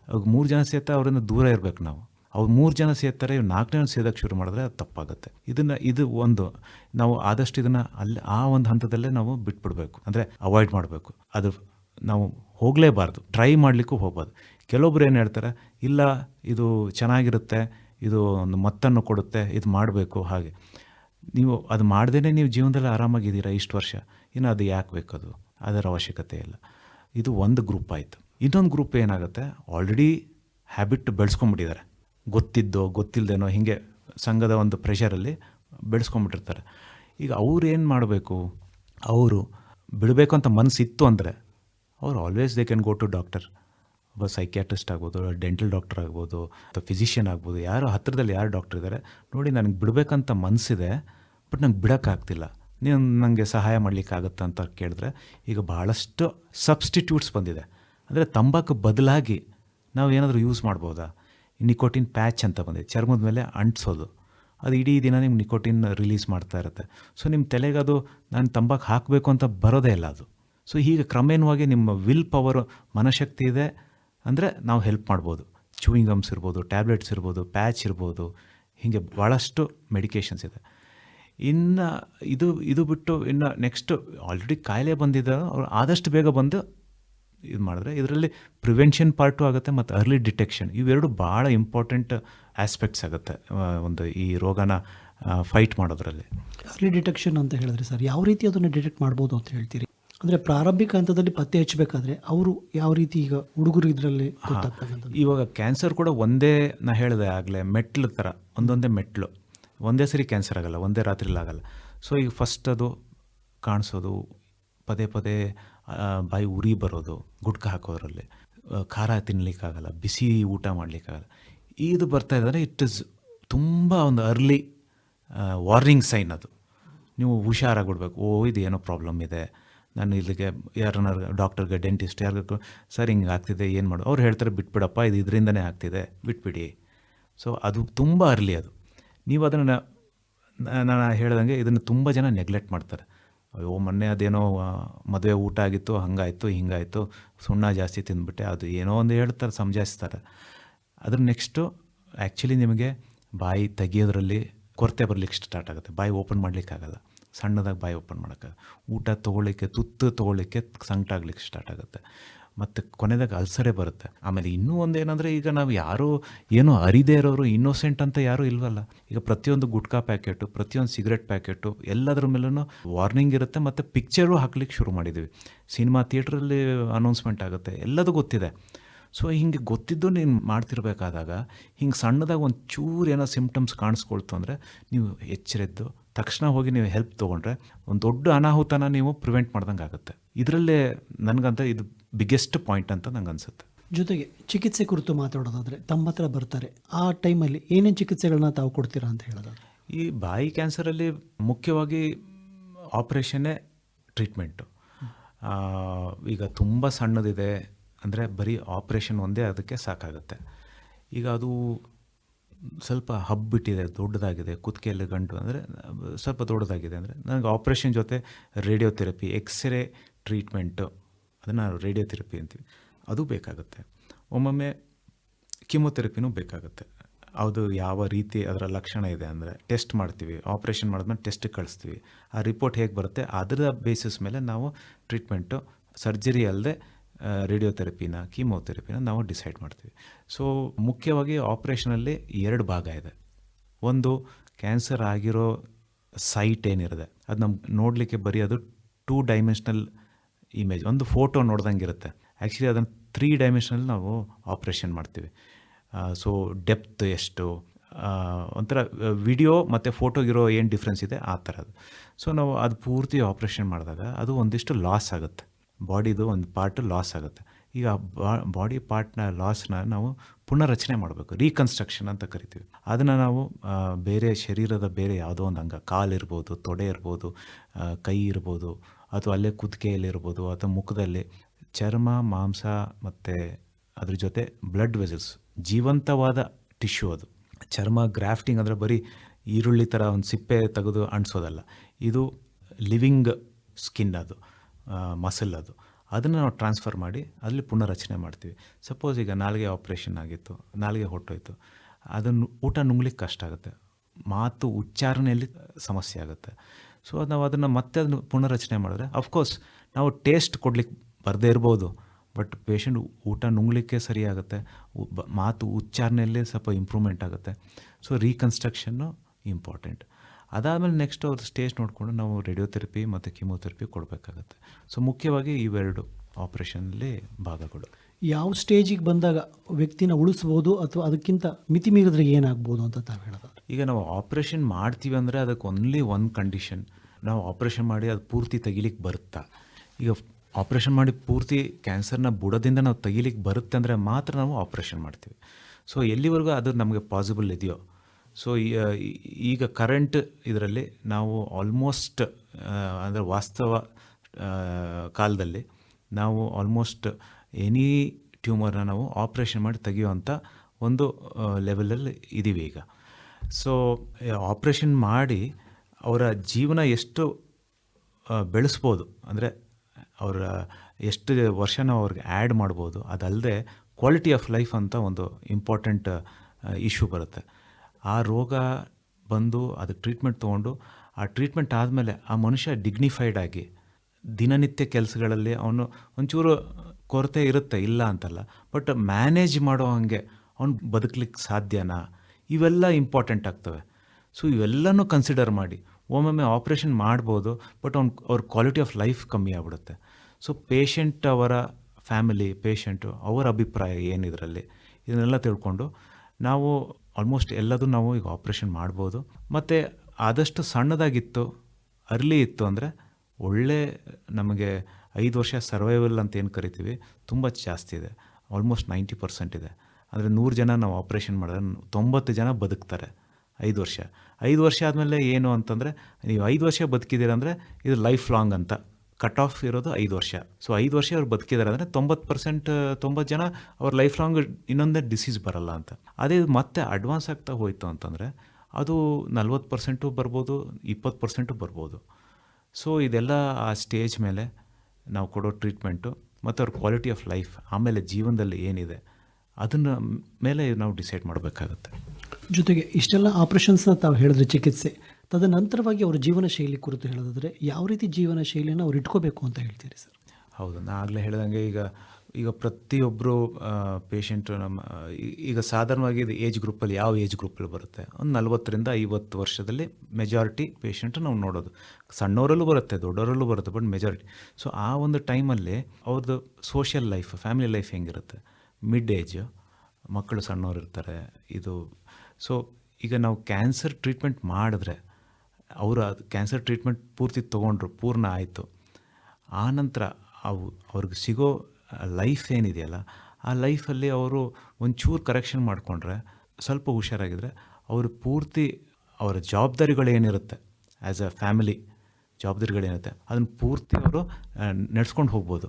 ಅವಾಗ ಮೂರು ಜನ ಸೇರ್ತಾರೆ ಅವರಿಂದ ದೂರ ಇರಬೇಕು ನಾವು. ಅವ್ರು ಮೂರು ಜನ ಸೇರ್ತಾರೆ, ಇವ್ರು ನಾಲ್ಕನೇ ಸೇದಕ್ಕೆ ಶುರು ಮಾಡಿದ್ರೆ ಅದು ತಪ್ಪಾಗುತ್ತೆ. ಇದನ್ನು, ಇದು ಒಂದು, ನಾವು ಆದಷ್ಟು ಇದನ್ನು ಅಲ್ಲಿ ಆ ಒಂದು ಹಂತದಲ್ಲೇ ನಾವು ಬಿಟ್ಬಿಡ್ಬೇಕು. ಅಂದರೆ ಅವಾಯ್ಡ್ ಮಾಡಬೇಕು. ಅದು ನಾವು ಹೋಗಲೇಬಾರ್ದು. ಟ್ರೈ ಮಾಡಲಿಕ್ಕೂ ಹೋಗ್ಬೋದು ಕೆಲವೊಬ್ರು ಏನು ಹೇಳ್ತಾರೆ, ಇಲ್ಲ, ಇದು ಚೆನ್ನಾಗಿರುತ್ತೆ, ಇದು ಒಂದು ಮತ್ತನ್ನು ಕೊಡುತ್ತೆ, ಇದು ಮಾಡಬೇಕು ಹಾಗೆ. ನೀವು ಅದು ಮಾಡ್ದೇ ನೀವು ಜೀವನದಲ್ಲಿ ಆರಾಮಾಗಿದ್ದೀರಾ ಇಷ್ಟು ವರ್ಷ. ಇನ್ನು ಅದು ಯಾಕೆ ಬೇಕದು? ಅದರ ಅವಶ್ಯಕತೆ ಇಲ್ಲ. ಇದು ಒಂದು ಗ್ರೂಪ್ ಆಯಿತು. ಇನ್ನೊಂದು ಗ್ರೂಪ್ ಏನಾಗುತ್ತೆ? ಆಲ್ರೆಡಿ ಹ್ಯಾಬಿಟ್ ಬೆಳೆಸ್ಕೊಂಬಿಟ್ಟಿದ್ದಾರೆ. ಗೊತ್ತಿದ್ದೋ ಗೊತ್ತಿಲ್ಲದೇನೋ ಹೀಗೆ ಸಂಘದ ಒಂದು ಪ್ರೆಷರಲ್ಲಿ ಬೆಳೆಸ್ಕೊಂಬಿಟ್ಟಿರ್ತಾರೆ. ಈಗ ಅವ್ರು ಏನು ಮಾಡಬೇಕು? ಅವರು ಬಿಡಬೇಕು ಅಂತ ಮನಸ್ಸಿತ್ತು ಅಂದರೆ ಅವ್ರು always they can go to doctor ಒಬ್ಬ ಸೈಕ್ಯಾಟ್ರಿಸ್ಟ್ ಆಗ್ಬೋದು ಡೆಂಟಲ್ ಡಾಕ್ಟರ್ ಆಗ್ಬೋದು, ಅಥವಾ ಫಿಸಿಷಿಯನ್ ಆಗ್ಬೋದು, ಯಾರು ಹತ್ತಿರದಲ್ಲಿ ಯಾರು ಡಾಕ್ಟರ್ ಇದ್ದಾರೆ, ನೋಡಿ ನನಗೆ ಬಿಡಬೇಕಂತ ಮನಸ್ಸಿದೆ ಬಟ್ ನಂಗೆ ಬಿಡೋಕ್ಕಾಗ್ತಿಲ್ಲ. ನೀವು ನನಗೆ ಸಹಾಯ ಮಾಡಲಿಕ್ಕಾಗತ್ತಾ ಅಂತ ಕೇಳಿದ್ರೆ ಈಗ ಭಾಳಷ್ಟು ಸಬ್ಸ್ಟಿಟ್ಯೂಟ್ಸ್ ಬಂದಿದೆ. ಅಂದರೆ ತಂಬಾಕು ಬದಲಾಗಿ ನಾವು ಏನಾದರೂ ಯೂಸ್ ಮಾಡ್ಬೋದಾ? ನಿಕೋಟಿನ್ ಪ್ಯಾಚ್ ಅಂತ ಬಂದಿದೆ. ಚರ್ಮದ ಮೇಲೆ ಅಂಟಿಸೋದು. ಅದು ಇಡೀ ದಿನ ನಿಮ್ಗೆ ನಿಕೋಟಿನ್ ರಿಲೀಸ್ ಮಾಡ್ತಾ ಇರುತ್ತೆ. ಸೊ ನಿಮ್ಮ ತಲೆಗೆ ಅದು ನಾನು ತಂಬಾಕು ಹಾಕಬೇಕು ಅಂತ ಬರೋದೇ ಇಲ್ಲ ಅದು. ಸೊ ಹೀಗೆ ಕ್ರಮೇಣವಾಗಿ ನಿಮ್ಮ ವಿಲ್ ಪವರ್ ಮನಶಕ್ತಿ ಇದೆ ಅಂದರೆ ನಾವು ಹೆಲ್ಪ್ ಮಾಡ್ಬೋದು. ಚೂಯಿಂಗ್ ಗಮ್ಸ್ ಇರ್ಬೋದು ಟ್ಯಾಬ್ಲೆಟ್ಸ್ ಇರ್ಬೋದು ಪ್ಯಾಚ್ ಇರ್ಬೋದು. ಹೀಗೆ ಭಾಳಷ್ಟು ಮೆಡಿಕೇಷನ್ಸ್ ಇದೆ. ಇನ್ನು ಇದು ಇದು ಬಿಟ್ಟು ಇನ್ನು ನೆಕ್ಸ್ಟ್ ಆಲ್ರೆಡಿ ಕಾಯಿಲೆ ಬಂದಿದ್ದ ಅವ್ರು ಆದಷ್ಟು ಬೇಗ ಬಂದು ಇದು ಮಾಡಿದ್ರೆ ಇದರಲ್ಲಿ ಪ್ರಿವೆನ್ಷನ್ ಪಾರ್ಟು ಆಗುತ್ತೆ ಮತ್ತು ಅರ್ಲಿ ಡಿಟೆಕ್ಷನ್ ಇವೆರಡು ಭಾಳ ಇಂಪಾರ್ಟೆಂಟ್ ಆಸ್ಪೆಕ್ಟ್ಸ್ ಆಗುತ್ತೆ ಒಂದು ಈ ರೋಗನ ಫೈಟ್ ಮಾಡೋದ್ರಲ್ಲಿ. ಅರ್ಲಿ ಡಿಟೆಕ್ಷನ್ ಅಂತ ಹೇಳಿದ್ರೆ ಸರ್ ಯಾವ ರೀತಿ ಅದನ್ನು ಡಿಟೆಕ್ಟ್ ಮಾಡ್ಬೋದು ಅಂತ ಹೇಳ್ತೀರಿ? ಅಂದರೆ ಪ್ರಾರಂಭಿಕ ಹಂತದಲ್ಲಿ ಪತ್ತೆ ಹಚ್ಚಬೇಕಾದ್ರೆ ಅವರು ಯಾವ ರೀತಿ ಈಗ ಹುಡುಗರು ಇದರಲ್ಲಿ ಇವಾಗ ಕ್ಯಾನ್ಸರ್ ಕೂಡ ಒಂದೇ ನಾ ಹೇಳಿದೆ ಆಗಲೇ ಮೆಟ್ಲು ಥರ ಒಂದೊಂದೇ ಮೆಟ್ಲು. ಒಂದೇ ಸರಿ ಕ್ಯಾನ್ಸರ್ ಆಗಲ್ಲ ಒಂದೇ ರಾತ್ರಿಲಿ ಆಗಲ್ಲ. ಸೊ ಈಗ ಫಸ್ಟ್ ಅದು ಕಾಣಿಸೋದು ಪದೇ ಪದೇ ಬಾಯಿ ಉರಿ ಬರೋದು ಗುಟ್ಕ ಹಾಕೋದ್ರಲ್ಲಿ ಖಾರ ತಿನ್ನಲಿಕ್ಕಾಗಲ್ಲ ಬಿಸಿ ಊಟ ಮಾಡಲಿಕ್ಕಾಗಲ್ಲ ಇದು ಬರ್ತಾ ಇದ್ದಾರೆ ಇಟ್ ಇಸ್ ತುಂಬ ಒಂದು ಅರ್ಲಿ ವಾರ್ನಿಂಗ್ ಸೈನ್ ಅದು ನೀವು ಹುಷಾರಾಗಿಬಿಡ್ಬೇಕು ಓ ಇದು ಏನೋ ಪ್ರಾಬ್ಲಮ್ ಇದೆ ನಾನು ಇಲ್ಲಿಗೆ ಯಾರನ್ನಾರು ಡಾಕ್ಟರ್ಗೆ ಡೆಂಟಿಸ್ಟ್ ಯಾರಿಗೂ ಸರ್ ಹಿಂಗೆ ಆಗ್ತಿದೆ ಏನು ಮಾಡು ಅವ್ರು ಹೇಳ್ತಾರೆ ಬಿಟ್ಬಿಡಪ್ಪ ಇದು ಇದರಿಂದನೇ ಆಗ್ತಿದೆ ಬಿಟ್ಬಿಡಿ ಸೊ ಅದು ತುಂಬ ಅರ್ಲಿ ಅದು ನೀವು ಅದನ್ನು ನಾನು ಹೇಳ್ದಂಗೆ ಇದನ್ನು ತುಂಬ ಜನ ನೆಗ್ಲೆಕ್ಟ್ ಮಾಡ್ತಾರೆ ಅಯ್ಯೋ, ಮೊನ್ನೆ ಅದೇನೋ ಮದುವೆ ಊಟ ಆಗಿತ್ತು, ಹಂಗಾಯಿತು, ಹಿಂಗಾಯಿತು, ಸುಣ್ಣ ಜಾಸ್ತಿ ತಿಂದ್ಬಿಟ್ಟೆ, ಅದು ಏನೋ ಒಂದು ಹೇಳ್ತಾರೆ ಸಮಜಾಯಿಸ್ತಾರೆ ಅದ್ರ ನೆಕ್ಸ್ಟು ಆ್ಯಕ್ಚುಲಿ ನಿಮಗೆ ಬಾಯಿ ತೆಗಿಯೋದ್ರಲ್ಲಿ ಕೊರತೆ ಬರಲಿಕ್ಕೆ ಸ್ಟಾರ್ಟ್ ಆಗುತ್ತೆ. ಬಾಯಿ ಓಪನ್ ಮಾಡಲಿಕ್ಕಾಗಲ್ಲ. ಸಣ್ಣದಾಗಿ ಬಾಯಿ ಓಪನ್ ಮಾಡೋಕ್ಕಾಗ ಊಟ ತೊಗೊಳ್ಳಿಕ್ಕೆ, ತುತ್ತು ತೊಗೊಳ್ಳಿಕ್ಕೆ ಸಂಕಟ ಆಗ್ಲಿಕ್ಕೆ ಸ್ಟಾರ್ಟ್ ಆಗುತ್ತೆ. ಮತ್ತು ಕೊನೆದಾಗ ಅಲ್ಸರೇ ಬರುತ್ತೆ. ಆಮೇಲೆ ಇನ್ನೂ ಒಂದು ಏನಂದರೆ ಈಗ ನಾವು ಯಾರೋ ಏನೋ ಅರಿದೇ ಇರೋರು, ಇನ್ನೋಸೆಂಟ್ ಅಂತ ಯಾರೂ ಇಲ್ವಲ್ಲ. ಈಗ ಪ್ರತಿಯೊಂದು ಗುಟ್ಕಾ ಪ್ಯಾಕೆಟು, ಪ್ರತಿಯೊಂದು ಸಿಗರೆಟ್ ಪ್ಯಾಕೆಟು, ಎಲ್ಲದರ ಮೇಲೂ ವಾರ್ನಿಂಗ್ ಇರುತ್ತೆ ಮತ್ತು ಪಿಕ್ಚರು ಹಾಕ್ಲಿಕ್ಕೆ ಶುರು ಮಾಡಿದ್ದೀವಿ ಸಿನಿಮಾ ಥಿಯೇಟ್ರಲ್ಲಿ ಅನೌನ್ಸ್ಮೆಂಟ್ ಆಗುತ್ತೆ. ಎಲ್ಲದೂ ಗೊತ್ತಿದೆ. ಸೊ, ಹಿಂಗೆ ಗೊತ್ತಿದ್ದು ನೀನು ಮಾಡ್ತಿರ್ಬೇಕಾದಾಗ ಹಿಂಗೆ ಸಣ್ಣದಾಗ ಒಂದು ಚೂರು ಏನೋ ಸಿಂಪ್ಟಮ್ಸ್ ಕಾಣಿಸ್ಕೊಳ್ತು ಅಂದರೆ ನೀವು ಎಚ್ಚರಿದ್ದು, ತಕ್ಷಣ ಹೋಗಿ ನೀವು ಹೆಲ್ಪ್ ತೊಗೊಂಡ್ರೆ ಒಂದು ದೊಡ್ಡ ಅನಾಹುತನ ನೀವು ಪ್ರಿವೆಂಟ್ ಮಾಡ್ದಂಗೆ ಆಗುತ್ತೆ ಇದರಲ್ಲೇ ನನಗಂತ ಇದು ಬಿಗ್ಗೆಸ್ಟ್ ಪಾಯಿಂಟ್ ಅಂತ ನಂಗೆ ಅನ್ಸುತ್ತೆ. ಜೊತೆಗೆ ಚಿಕಿತ್ಸೆ ಕುರಿತು ಮಾತಾಡೋದಾದರೆ ತಮ್ಮ ಹತ್ರ ಬರ್ತಾರೆ. ಆ ಟೈಮಲ್ಲಿ ಏನೇನು ಚಿಕಿತ್ಸೆಗಳನ್ನ ತಾವು ಕೊಡ್ತೀರಾ ಅಂತ ಹೇಳೋದಾದ್ರೆ? ಈ ಬಾಯಿ ಕ್ಯಾನ್ಸರಲ್ಲಿ ಮುಖ್ಯವಾಗಿ ಆಪ್ರೇಷನ್ನೇ ಟ್ರೀಟ್ಮೆಂಟು. ಈಗ ತುಂಬ ಸಣ್ಣದಿದೆ ಅಂದರೆ ಬರೀ ಆಪ್ರೇಷನ್ ಒಂದೇ ಅದಕ್ಕೆ ಸಾಕಾಗುತ್ತೆ. ಈಗ ಅದು ಸ್ವಲ್ಪ ಹಬ್ ಬಿಟ್ಟಿದೆ ದೊಡ್ಡದಾಗಿದೆ ಕುತ್ತಿಗೆಯಲ್ಲಿ ಗಂಟು ಅಂದರೆ ಸ್ವಲ್ಪ ದೊಡ್ಡದಾಗಿದೆ ಅಂದರೆ ನನಗೆ ಆಪ್ರೇಷನ್ ಜೊತೆ ರೇಡಿಯೋಥೆರಪಿ ಎಕ್ಸ್ರೇ ಟ್ರೀಟ್ಮೆಂಟು ಅದನ್ನು ರೇಡಿಯೋಥೆರಪಿ ಅಂತೀವಿ. ಅದು ಬೇಕಾಗುತ್ತೆ. ಒಮ್ಮೊಮ್ಮೆ ಕಿಮೊಥೆರಪಿನೂ ಬೇಕಾಗುತ್ತೆ. ಅದು ಯಾವ ರೀತಿ ಅದರ ಲಕ್ಷಣ ಇದೆ ಅಂದರೆ ಟೆಸ್ಟ್ ಮಾಡ್ತೀವಿ, ಆಪ್ರೇಷನ್ ಮಾಡಿದ್ಮೇಲೆ ಟೆಸ್ಟ್ ಕಳಿಸ್ತೀವಿ. ಆ ರಿಪೋರ್ಟ್ ಹೇಗೆ ಬರುತ್ತೆ? ಅದರ ಬೇಸಿಸ್ ಮೇಲೆ ನಾವು ಟ್ರೀಟ್ಮೆಂಟು, ಸರ್ಜರಿ ಅಲ್ಲದೆ ರೇಡಿಯೋಥೆರಪಿನ, ಕೀಮೋಥೆರಪಿನ ನಾವು ಡಿಸೈಡ್ ಮಾಡ್ತೀವಿ. ಸೊ ಮುಖ್ಯವಾಗಿ ಆಪ್ರೇಷನಲ್ಲಿ ಎರಡು ಭಾಗ ಇದೆ. ಒಂದು, ಕ್ಯಾನ್ಸರ್ ಆಗಿರೋ ಸೈಟ್ ಏನಿರದೆ ಅದು ನಮ್ಗೆ ನೋಡಲಿಕ್ಕೆ ಬರೀ ಅದು ಟೂ ಡೈಮೆನ್ಷನಲ್ ಇಮೇಜ್ ಒಂದು ಫೋಟೋ ನೋಡ್ದಂಗೆ ಇರುತ್ತೆ. ಆ್ಯಕ್ಚುಲಿ ಅದನ್ನು ತ್ರೀ ಡೈಮೆನ್ಷನಲ್ಲಿ ನಾವು ಆಪ್ರೇಷನ್ ಮಾಡ್ತೀವಿ. ಸೊ ಡೆಪ್ತ್ ಎಷ್ಟು ಒಂಥರ ವಿಡಿಯೋ ಮತ್ತು ಫೋಟೋಗಿರೋ ಏನು ಡಿಫ್ರೆನ್ಸ್ ಇದೆ, ಆ ಥರದ್ದು ಸೊ ನಾವು ಅದು ಪೂರ್ತಿ ಆಪ್ರೇಷನ್ ಮಾಡಿದಾಗ ಅದು ಒಂದಿಷ್ಟು ಲಾಸ್ ಆಗುತ್ತೆ. ಬಾಡಿದು ಒಂದು ಪಾರ್ಟ್ ಲಾಸ್ ಆಗುತ್ತೆ. ಈಗ ಬಾಡಿ ಪಾರ್ಟ್ನ ಲಾಸ್ನ ನಾವು ಪುನರ್ರಚನೆ ಮಾಡಬೇಕು. ರೀಕನ್ಸ್ಟ್ರಕ್ಷನ್ ಅಂತ ಕರಿತೀವಿ. ಅದನ್ನು ನಾವು ಬೇರೆ ಶರೀರದ ಬೇರೆ ಯಾವುದೋ ಒಂದು ಅಂಗ ಕಾಲಿರ್ಬೋದು ತೊಡೆ ಇರ್ಬೋದು ಕೈ ಇರ್ಬೋದು ಅಥವಾ ಅಲ್ಲೇ ಕುತ್ತಿಗೆಯಲ್ಲಿರ್ಬೋದು ಅಥವಾ ಮುಖದಲ್ಲಿ ಚರ್ಮ, ಮಾಂಸ ಮತ್ತು ಅದ್ರ ಜೊತೆ ಬ್ಲಡ್ ವೆಸಲ್ಸ್ ಜೀವಂತವಾದ ಟಿಶ್ಯೂ ಅದು. ಚರ್ಮ ಗ್ರಾಫ್ಟಿಂಗ್ ಅಂದರೆ ಬರೀ ಈರುಳ್ಳಿ ಥರ ಒಂದು ಸಿಪ್ಪೆ ತೆಗೆದು ಅಂಟಿಸೋದಲ್ಲ. ಇದು ಲಿವಿಂಗ್ ಸ್ಕಿನ್ ಅದು ಮಸಲ್ ಅದು. ಅದನ್ನು ನಾವು ಟ್ರಾನ್ಸ್ಫರ್ ಮಾಡಿ ಅಲ್ಲಿ ಪುನರ್ರಚನೆ ಮಾಡ್ತೀವಿ. ಸಪೋಸ್ ಈಗ ನಾಲ್ಗೆ ಆಪ್ರೇಷನ್ ಆಗಿತ್ತು, ನಾಲ್ಗೆ ಹೊಟ್ಟೋಯ್ತು ಅದನ್ನು ಊಟ ನುಂಗ್ಲಿಕ್ಕೆ ಕಷ್ಟ ಆಗುತ್ತೆ. ಮಾತು ಉಚ್ಚಾರಣೆಯಲ್ಲಿ ಸಮಸ್ಯೆ ಆಗುತ್ತೆ. ಸೊ ನಾವು ಅದನ್ನು ಮತ್ತೆ ಅದನ್ನು ಪುನರಚನೆ ಮಾಡಿದ್ರೆ ಅಫ್ಕೋರ್ಸ್ ನಾವು ಟೇಸ್ಟ್ ಕೊಡ್ಲಿಕ್ಕೆ ಬರದೇ ಇರ್ಬೋದು ಬಟ್ ಪೇಷಂಟ್ ಊಟ ನುಂಗ್ಲಿಕ್ಕೆ ಸರಿಯಾಗುತ್ತೆ ಮಾತು ಉಚ್ಚಾರಣೆಯಲ್ಲೇ ಸ್ವಲ್ಪ ಇಂಪ್ರೂವ್ಮೆಂಟ್ ಆಗುತ್ತೆ. ಸೊ ರೀಕನ್ಸ್ಟ್ರಕ್ಷನ್ನು ಇಂಪಾರ್ಟೆಂಟ್ ಅದಾದಮೇಲೆ ನೆಕ್ಸ್ಟ್ ಅವ್ರ ಸ್ಟೇಜ್ ನೋಡಿಕೊಂಡು ನಾವು ರೇಡಿಯೋಥೆರಪಿ ಮತ್ತು ಕಿಮೋಥೆರಪಿ ಕೊಡಬೇಕಾಗತ್ತೆ. ಸೊ ಮುಖ್ಯವಾಗಿ ಇವೆರಡು ಆಪ್ರೇಷನಲ್ಲಿ ಭಾಗಗಳು. ಯಾವ ಸ್ಟೇಜಿಗೆ ಬಂದಾಗ ವ್ಯಕ್ತಿನ ಉಳಿಸ್ಬೋದು ಅಥವಾ ಅದಕ್ಕಿಂತ ಮಿತಿ ಮೀರಿದ್ರೆ ಏನಾಗ್ಬೋದು ಅಂತ ತಾವು ಹೇಳೋದು? ಈಗ ನಾವು ಆಪ್ರೇಷನ್ ಮಾಡ್ತೀವಿ ಅಂದರೆ ಅದಕ್ಕೆ ಓನ್ಲಿ ಒನ್ ಕಂಡೀಷನ್ ನಾವು ಆಪ್ರೇಷನ್ ಮಾಡಿ ಅದು ಪೂರ್ತಿ ತೆಗಿಲಿಕ್ಕೆ ಬರುತ್ತಾ? ಈಗ ಆಪ್ರೇಷನ್ ಮಾಡಿ ಪೂರ್ತಿ ಕ್ಯಾನ್ಸರ್ನ ಬುಡದಿಂದ ನಾವು ತೆಗಿಲಿಕ್ಕೆ ಬರುತ್ತೆ ಅಂದರೆ ಮಾತ್ರ ನಾವು ಆಪ್ರೇಷನ್ ಮಾಡ್ತೀವಿ. ಸೊ ಎಲ್ಲಿವರೆಗೂ ಅದು ನಮಗೆ ಪಾಸಿಬಲ್ ಇದೆಯೋ? ಸೊ ಈಗ ಕರೆಂಟ್ ಇದರಲ್ಲಿ ನಾವು ಆಲ್ಮೋಸ್ಟ್ ಅಂದರೆ ವಾಸ್ತವ ಕಾಲದಲ್ಲಿ ನಾವು ಆಲ್ಮೋಸ್ಟ್ ಎನಿ ಟ್ಯೂಮರ್ನ ನಾವು ಆಪ್ರೇಷನ್ ಮಾಡಿ ತೆಗೆಯುವಂಥ ಒಂದು ಲೆವೆಲಲ್ಲಿ ಇದ್ದೀವಿ ಈಗ. ಸೊ ಆಪ್ರೇಷನ್ ಮಾಡಿ ಅವರ ಜೀವನ ಎಷ್ಟು ಬೆಳೆಸ್ಬೋದು, ಅಂದರೆ ಅವರ ಎಷ್ಟು ವರ್ಷ ನಾವು ಅವ್ರಿಗೆ ಆ್ಯಡ್ ಮಾಡ್ಬೋದು ಅದಲ್ಲದೆ ಕ್ವಾಲಿಟಿ ಆಫ್ ಲೈಫ್ ಅಂತ ಒಂದು ಇಂಪಾರ್ಟೆಂಟ್ ಇಶ್ಯೂ ಬರುತ್ತೆ. ಆ ರೋಗ ಬಂದು ಅದಕ್ಕೆ ಟ್ರೀಟ್ಮೆಂಟ್ ತೊಗೊಂಡು, ಆ ಟ್ರೀಟ್ಮೆಂಟ್ ಆದಮೇಲೆ ಆ ಮನುಷ್ಯ ಡಿಗ್ನಿಫೈಡ್ ಆಗಿ ದಿನನಿತ್ಯ ಕೆಲಸಗಳಲ್ಲಿ ಅವನು ಒಂಚೂರು ಕೊರತೆ ಇರುತ್ತೆ, ಇಲ್ಲ ಅಂತಲ್ಲ. ಬಟ್ ಮ್ಯಾನೇಜ್ ಮಾಡೋ ಹಾಗೆ ಅವ್ನು ಬದುಕಲಿಕ್ಕೆ ಸಾಧ್ಯನಾ? ಇವೆಲ್ಲ ಇಂಪಾರ್ಟೆಂಟ್ ಆಗ್ತವೆ. ಸೊ ಇವೆಲ್ಲನೂ ಕನ್ಸಿಡರ್ ಮಾಡಿ. ಒಮ್ಮೊಮ್ಮೆ ಆಪ್ರೇಷನ್ ಮಾಡ್ಬೋದು ಬಟ್ ಅವ್ನು, ಅವ್ರ ಕ್ವಾಲಿಟಿ ಆಫ್ ಲೈಫ್ ಕಮ್ಮಿ ಆಗ್ಬಿಡುತ್ತೆ. ಸೊ ಪೇಷಂಟ್ ಅವರ ಫ್ಯಾಮಿಲಿ ಪೇಷಂಟು ಅವರ ಅಭಿಪ್ರಾಯ ಏನಿದರಲ್ಲಿ ಇದನ್ನೆಲ್ಲ ತಿಳ್ಕೊಂಡು ನಾವು ಆಲ್ಮೋಸ್ಟ್ ಎಲ್ಲದೂ ನಾವು ಈಗ ಆಪ್ರೇಷನ್ ಮಾಡ್ಬೋದು. ಮತ್ತು ಆದಷ್ಟು ಸಣ್ಣದಾಗಿತ್ತು ಅರ್ಲಿ ಇತ್ತು ಅಂದರೆ ಒಳ್ಳೆ ನಮಗೆ ಐದು ವರ್ಷ ಸರ್ವೈವಲ್ ಅಂತ ಏನು ಕರಿತೀವಿ, ತುಂಬ ಜಾಸ್ತಿ ಇದೆ. ಆಲ್ಮೋಸ್ಟ್ ನೈಂಟಿ ಪರ್ಸೆಂಟ್ ಇದೆ. ಅಂದರೆ ನೂರು ಜನ ನಾವು ಆಪ್ರೇಷನ್ ಮಾಡಿದ್ರೆ ತೊಂಬತ್ತು ಜನ ಬದುಕ್ತಾರೆ ಐದು ವರ್ಷ. ಐದು ವರ್ಷ ಆದಮೇಲೆ ಏನು ಅಂತಂದರೆ, ನೀವು ಐದು ವರ್ಷ ಬದುಕಿದ್ದೀರ ಅಂದರೆ ಇದು ಲೈಫ್ ಲಾಂಗ್ ಅಂತ. ಕಟ್ ಆಫ್ ಇರೋದು ಐದು ವರ್ಷ. ಸೊ ಐದು ವರ್ಷ ಅವ್ರು ಬದುಕಿದ್ದಾರೆ ಅಂದರೆ ತೊಂಬತ್ತು ಪರ್ಸೆಂಟ್ ತೊಂಬತ್ತು ಜನ ಅವ್ರ ಲೈಫ್ ಲಾಂಗ್ ಇನ್ನೊಂದೇ ಡಿಸೀಸ್ ಬರಲ್ಲ ಅಂತ. ಅದೇ ಮತ್ತೆ ಅಡ್ವಾನ್ಸ್ ಆಗ್ತಾ ಹೋಯಿತು ಅಂತಂದರೆ, ಅದು ನಲ್ವತ್ತು ಪರ್ಸೆಂಟು ಬರ್ಬೋದು, ಇಪ್ಪತ್ತು ಪರ್ಸೆಂಟು ಬರ್ಬೋದು. ಸೊ ಇದೆಲ್ಲ ಆ ಸ್ಟೇಜ್ ಮೇಲೆ ನಾವು ಕೊಡೋ ಟ್ರೀಟ್ಮೆಂಟು ಮತ್ತು ಅವ್ರ ಕ್ವಾಲಿಟಿ ಆಫ್ ಲೈಫ್ ಆಮೇಲೆ ಜೀವನದಲ್ಲಿ ಏನಿದೆ ಅದನ್ನ ಮೇಲೆ ನಾವು ಡಿಸೈಡ್ ಮಾಡಬೇಕಾಗುತ್ತೆ. ಜೊತೆಗೆ ಇಷ್ಟೆಲ್ಲ ಆಪ್ರೇಷನ್ಸ್ನ ತಾವು ಹೇಳಿದ್ರೆ ಚಿಕಿತ್ಸೆ ತದನಂತರವಾಗಿ ಅವರ ಜೀವನ ಶೈಲಿ ಕುರಿತು ಹೇಳೋದಾದರೆ ಯಾವ ರೀತಿ ಜೀವನ ಶೈಲಿಯನ್ನು ಅವ್ರು ಇಟ್ಕೋಬೇಕು ಅಂತ ಹೇಳ್ತೀರಿ ಸರ್? ಹೌದು ನಾನು ಆಗಲೇ ಹೇಳಿದಂಗೆ ಈಗ ಈಗ ಪ್ರತಿಯೊಬ್ಬರು ಪೇಷಂಟು ನಮ್ಮ ಈಗ ಸಾಧಾರಣವಾಗಿ ಇದು ಏಜ್ ಗ್ರೂಪಲ್ಲಿ ಯಾವ ಏಜ್ ಗ್ರೂಪಲ್ಲಿ ಬರುತ್ತೆ? ಒಂದು ನಲ್ವತ್ತರಿಂದ ಐವತ್ತು ವರ್ಷದಲ್ಲಿ ಮೆಜಾರಿಟಿ ಪೇಷಂಟು ನಾವು ನೋಡೋದು. ಸಣ್ಣವರಲ್ಲೂ ಬರುತ್ತೆ, ದೊಡ್ಡವರಲ್ಲೂ ಬರುತ್ತೆ ಬಟ್ ಮೆಜಾರಿಟಿ ಸೊ ಆ ಒಂದು ಟೈಮಲ್ಲಿ ಅವ್ರದ್ದು ಸೋಷಿಯಲ್ ಲೈಫ್ ಫ್ಯಾಮಿಲಿ ಲೈಫ್ ಹೆಂಗಿರುತ್ತೆ? ಮಿಡ್ ಏಜ್ ಮಕ್ಕಳು ಸಣ್ಣವ್ರು ಇರ್ತಾರೆ, ಇದು. ಸೊ ಈಗ ನಾವು ಕ್ಯಾನ್ಸರ್ ಟ್ರೀಟ್ಮೆಂಟ್ ಮಾಡಿದ್ರೆ, ಅವರು ಅದು ಕ್ಯಾನ್ಸರ್ ಟ್ರೀಟ್ಮೆಂಟ್ ಪೂರ್ತಿ ತೊಗೊಂಡ್ರು, ಪೂರ್ಣ ಆಯಿತು. ಆನಂತರ ಅವು, ಅವ್ರಿಗೆ ಸಿಗೋ ಲೈಫ್ ಏನಿದೆಯಲ್ಲ ಆ ಲೈಫಲ್ಲಿ ಅವರು ಒಂಚೂರು ಕರೆಕ್ಷನ್ ಮಾಡಿಕೊಂಡ್ರೆ ಸ್ವಲ್ಪ ಹುಷಾರಾಗಿದ್ದರೆ ಅವರು ಪೂರ್ತಿ ಅವರ ಜವಾಬ್ದಾರಿಗಳೇನಿರುತ್ತೆ ಆ್ಯಸ್ ಅ ಫ್ಯಾಮಿಲಿ ಜವಾಬ್ದಾರಿಗಳೇನಿರುತ್ತೆ, ಅದನ್ನು ಪೂರ್ತಿ ಅವರು ನಡೆಸ್ಕೊಂಡು ಹೋಗ್ಬೋದು.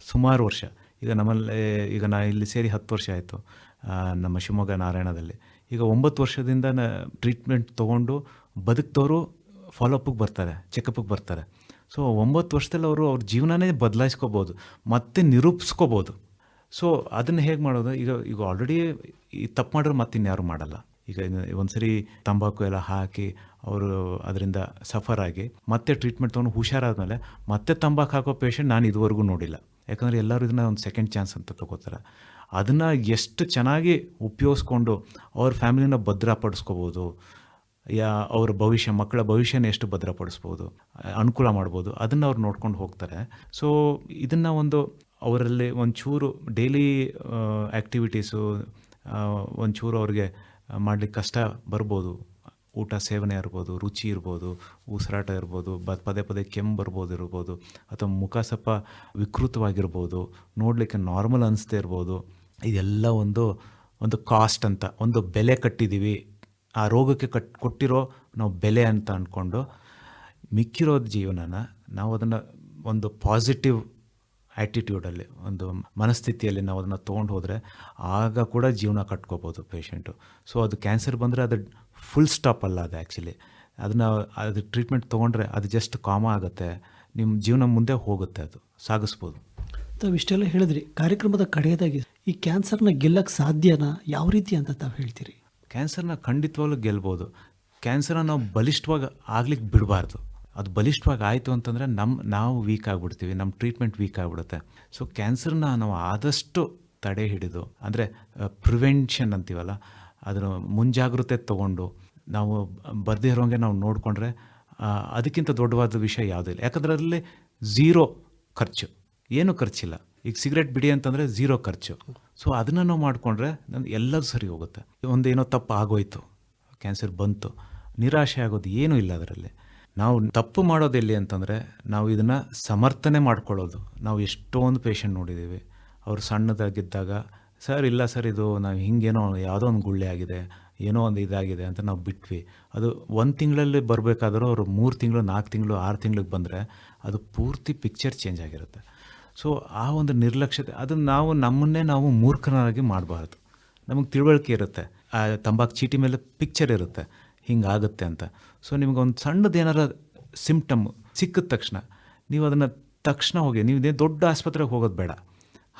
ಸುಮಾರು ವರ್ಷ. ಈಗ ನಮ್ಮಲ್ಲಿ, ಈಗ ನಾ ಇಲ್ಲಿ ಸೇರಿ ಹತ್ತು ವರ್ಷ ಆಯಿತು ನಮ್ಮ ಶಿವಮೊಗ್ಗ ನಾರಾಯಣದಲ್ಲಿ. ಈಗ ಒಂಬತ್ತು ವರ್ಷದಿಂದ ಟ್ರೀಟ್ಮೆಂಟ್ ತೊಗೊಂಡು ಬದುಕ್ದವರು ಫಾಲೋಅಪ್ಗೆ ಬರ್ತಾರೆ ಚೆಕಪ್ಗೆ ಬರ್ತಾರೆ. ಸೊ ಒಂಬತ್ತು ವರ್ಷದಲ್ಲಿ ಅವರು ಅವ್ರ ಜೀವನನೇ ಬದಲಾಯಿಸ್ಕೋಬೋದು, ಮತ್ತೆ ನಿರೂಪಿಸ್ಕೋಬೋದು. ಸೊ ಅದನ್ನು ಹೇಗೆ ಮಾಡೋದು? ಈಗ ಈಗ ಆಲ್ರೆಡಿ ಈ ತಪ್ಪು ಮಾಡಿದ್ರೆ ಮತ್ತೆ ಇನ್ಯಾರು ಮಾಡಲ್ಲ. ಈಗ ಒಂದ್ಸರಿ ತಂಬಾಕು ಎಲ್ಲ ಹಾಕಿ ಅವರು ಅದರಿಂದ ಸಫರ್ ಆಗಿ ಮತ್ತೆ ಟ್ರೀಟ್ಮೆಂಟ್ ತೊಗೊಂಡು ಹುಷಾರಾದಮೇಲೆ ಮತ್ತೆ ತಂಬಾಕು ಹಾಕೋ ಪೇಷಂಟ್ ನಾನು ಇದುವರೆಗೂ ನೋಡಿಲ್ಲ. ಯಾಕಂದರೆ ಎಲ್ಲರೂ ಇದನ್ನ ಒಂದು ಸೆಕೆಂಡ್ ಚಾನ್ಸ್ ಅಂತ ತಗೋತಾರೆ. ಅದನ್ನು ಎಷ್ಟು ಚೆನ್ನಾಗಿ ಉಪಯೋಗಿಸ್ಕೊಂಡು ಅವ್ರ ಫ್ಯಾಮಿಲಿನ ಭದ್ರಪಡಿಸ್ಕೋಬೋದು ಯಾ, ಅವ್ರ ಭವಿಷ್ಯ, ಮಕ್ಕಳ ಭವಿಷ್ಯನ ಎಷ್ಟು ಭದ್ರಪಡಿಸ್ಬೋದು, ಅನುಕೂಲ ಮಾಡ್ಬೋದು, ಅದನ್ನು ಅವ್ರು ನೋಡ್ಕೊಂಡು ಹೋಗ್ತಾರೆ. ಸೊ ಇದನ್ನು ಒಂದು ಅವರಲ್ಲಿ ಒಂಚೂರು ಡೈಲಿ ಆ್ಯಕ್ಟಿವಿಟೀಸು ಒಂಚೂರು ಅವ್ರಿಗೆ ಮಾಡಲಿಕ್ಕೆ ಕಷ್ಟ ಬರ್ಬೋದು. ಊಟ ಸೇವನೆ ಇರ್ಬೋದು, ರುಚಿ ಇರ್ಬೋದು, ಉಸಿರಾಟ ಇರ್ಬೋದು, ಬ, ಪದೇ ಪದೇ ಕೆಮ್ಮು ಬರ್ಬೋದು ಇರ್ಬೋದು, ಅಥವಾ ಮುಖ ಸ್ವಲ್ಪ ವಿಕೃತವಾಗಿರ್ಬೋದು, ನೋಡಲಿಕ್ಕೆ ನಾರ್ಮಲ್ ಅನಿಸ್ದೇ ಇರ್ಬೋದು. ಇದೆಲ್ಲ ಒಂದು ಒಂದು ಕಾಸ್ಟ್ ಅಂತ, ಒಂದು ಬೆಲೆ ಕಟ್ಟಿದ್ದೀವಿ. ಆ ರೋಗಕ್ಕೆ ಕಟ್ ಕೊಟ್ಟಿರೋ ನಾವು ಬೆಲೆ ಅಂತ ಅಂದ್ಕೊಂಡು ಮಿಕ್ಕಿರೋ ಜೀವನನ ನಾವು ಅದನ್ನು ಒಂದು ಪಾಸಿಟಿವ್ ಆ್ಯಟಿಟ್ಯೂಡಲ್ಲಿ ಒಂದು ಮನಸ್ಥಿತಿಯಲ್ಲಿ ನಾವು ಅದನ್ನು ತೊಗೊಂಡು ಹೋದರೆ ಆಗ ಕೂಡ ಜೀವನ ಕಟ್ಕೋಬೋದು ಪೇಷಂಟು ಸೊ ಅದು ಕ್ಯಾನ್ಸರ್ ಬಂದರೆ ಅದು ಫುಲ್ ಸ್ಟಾಪ್ ಅಲ್ಲ ಅದು ಆ್ಯಕ್ಚುಲಿ ಅದನ್ನು, ಅದು ಟ್ರೀಟ್ಮೆಂಟ್ ತೊಗೊಂಡ್ರೆ ಅದು ಜಸ್ಟ್ ಕಾಮ ಆಗುತ್ತೆ. ನಿಮ್ಮ ಜೀವನ ಮುಂದೆ ಹೋಗುತ್ತೆ ಅದು. ಸಾಗಿಸ್ಬೋದು. ತಾವು ಇಷ್ಟೆಲ್ಲ ಹೇಳಿದ್ರಿ. ಕಾರ್ಯಕ್ರಮದ ಕಡೆಯದಾಗಿ ಈ ಕ್ಯಾನ್ಸರ್ನ ಗೆಲ್ಲಕ್ಕೆ ಸಾಧ್ಯನಾ? ಯಾವ ರೀತಿ ಅಂತ ತಾವು ಹೇಳ್ತೀರಿ? ಕ್ಯಾನ್ಸರ್ನ ಖಂಡಿತವಾಗ್ಲೂ ಗೆಲ್ಬೋದು. ಕ್ಯಾನ್ಸರ್ನ ನಾವು ಬಲಿಷ್ಠವಾಗಿ ಆಗ್ಲಿಕ್ಕೆ ಬಿಡಬಾರ್ದು. ಅದು ಬಲಿಷ್ಠವಾಗಿ ಆಯಿತು ಅಂತಂದರೆ ನಮ್ಮ ನಾವು ವೀಕ್ ಆಗಿಬಿಡ್ತೀವಿ ನಮ್ಮ ಟ್ರೀಟ್ಮೆಂಟ್ ವೀಕ್ ಆಗಿಬಿಡುತ್ತೆ. ಸೊ, ಕ್ಯಾನ್ಸರ್ನ ನಾವು ಆದಷ್ಟು ತಡೆ ಹಿಡಿದು, ಅಂದರೆ ಪ್ರಿವೆನ್ಷನ್ ಅಂತೀವಲ್ಲ ಅದರ ಮುಂಜಾಗ್ರತೆ ತಗೊಂಡು, ನಾವು ಬರ್ದೇ ಇರೋಂಗೆ ನಾವು ನೋಡಿಕೊಂಡ್ರೆ ಅದಕ್ಕಿಂತ ದೊಡ್ಡವಾದ ವಿಷಯ ಯಾವುದೂ ಇಲ್ಲ. ಯಾಕಂದರೆ ಅದರಲ್ಲಿ ಝೀರೋ ಖರ್ಚು. ಏನೂ ಖರ್ಚಿಲ್ಲ. ಈಗ ಸಿಗರೆಟ್ ಬಿಡಿ ಅಂತಂದರೆ ಝೀರೋ ಖರ್ಚು. ಸೊ ಅದನ್ನು ನಾವು ಮಾಡಿಕೊಂಡ್ರೆ ನಂದು ಎಲ್ಲದೂ ಸರಿ ಹೋಗುತ್ತೆ. ಒಂದೇನೋ ತಪ್ಪು ಆಗೋಯ್ತು, ಕ್ಯಾನ್ಸರ್ ಬಂತು, ನಿರಾಶೆ ಆಗೋದು ಏನೂ ಇಲ್ಲ ಅದರಲ್ಲಿ. ನಾವು ತಪ್ಪು ಮಾಡೋದು ಎಲ್ಲಿ ಅಂತಂದರೆ ನಾವು ಇದನ್ನು ಸಮರ್ಥನೆ ಮಾಡ್ಕೊಳ್ಳೋದು. ನಾವು ಎಷ್ಟೊಂದು ಪೇಷಂಟ್ ನೋಡಿದ್ದೀವಿ. ಅವರು ಸಣ್ಣದಾಗಿದ್ದಾಗ, ಸರ್, ಇಲ್ಲ ಸರ್, ಇದು ನಾವು ಹಿಂಗೇನೋ ಯಾವುದೋ ಒಂದು ಗುಳ್ಳೆ ಆಗಿದೆ, ಏನೋ ಒಂದು ಇದಾಗಿದೆ ಅಂತ ನಾವು ಬಿಟ್ವಿ. ಅದು ಒಂದು ತಿಂಗಳಲ್ಲಿ ಬರಬೇಕಾದ್ರೂ ಅವರು ಮೂರು ತಿಂಗಳು, ನಾಲ್ಕು ತಿಂಗಳು, ಆರು ತಿಂಗಳಿಗೆ ಬಂದರೆ ಅದು ಪೂರ್ತಿ ಪಿಕ್ಚರ್ ಚೇಂಜ್ ಆಗಿರುತ್ತೆ. ಸೊ ಆ ಒಂದು ನಿರ್ಲಕ್ಷ್ಯತೆ, ಅದನ್ನು ನಾವು ನಮ್ಮನ್ನೇ ನಾವು ಮೂರ್ಖನಾಗಿ ಮಾಡಬಾರ್ದು. ನಮಗೆ ತಿಳುವಳಿಕೆ ಇರುತ್ತೆ. ಆ ತಂಬಾಕು ಚೀಟಿ ಮೇಲೆ ಪಿಕ್ಚರ್ ಇರುತ್ತೆ. ಹಿಂಗಾಗುತ್ತೆ ಅಂತ. ಸೊ ನಿಮ್ಗೆ ಒಂದು ಸಣ್ಣದು ಏನಾರ ಸಿಮ್ಟಮ್ ಸಿಕ್ಕಿದ ತಕ್ಷಣ ನೀವು ಅದನ್ನು ತಕ್ಷಣ ಹೋಗಿ, ನೀವು ಇದೇ ದೊಡ್ಡ ಆಸ್ಪತ್ರೆಗೆ ಹೋಗೋದು ಬೇಡ.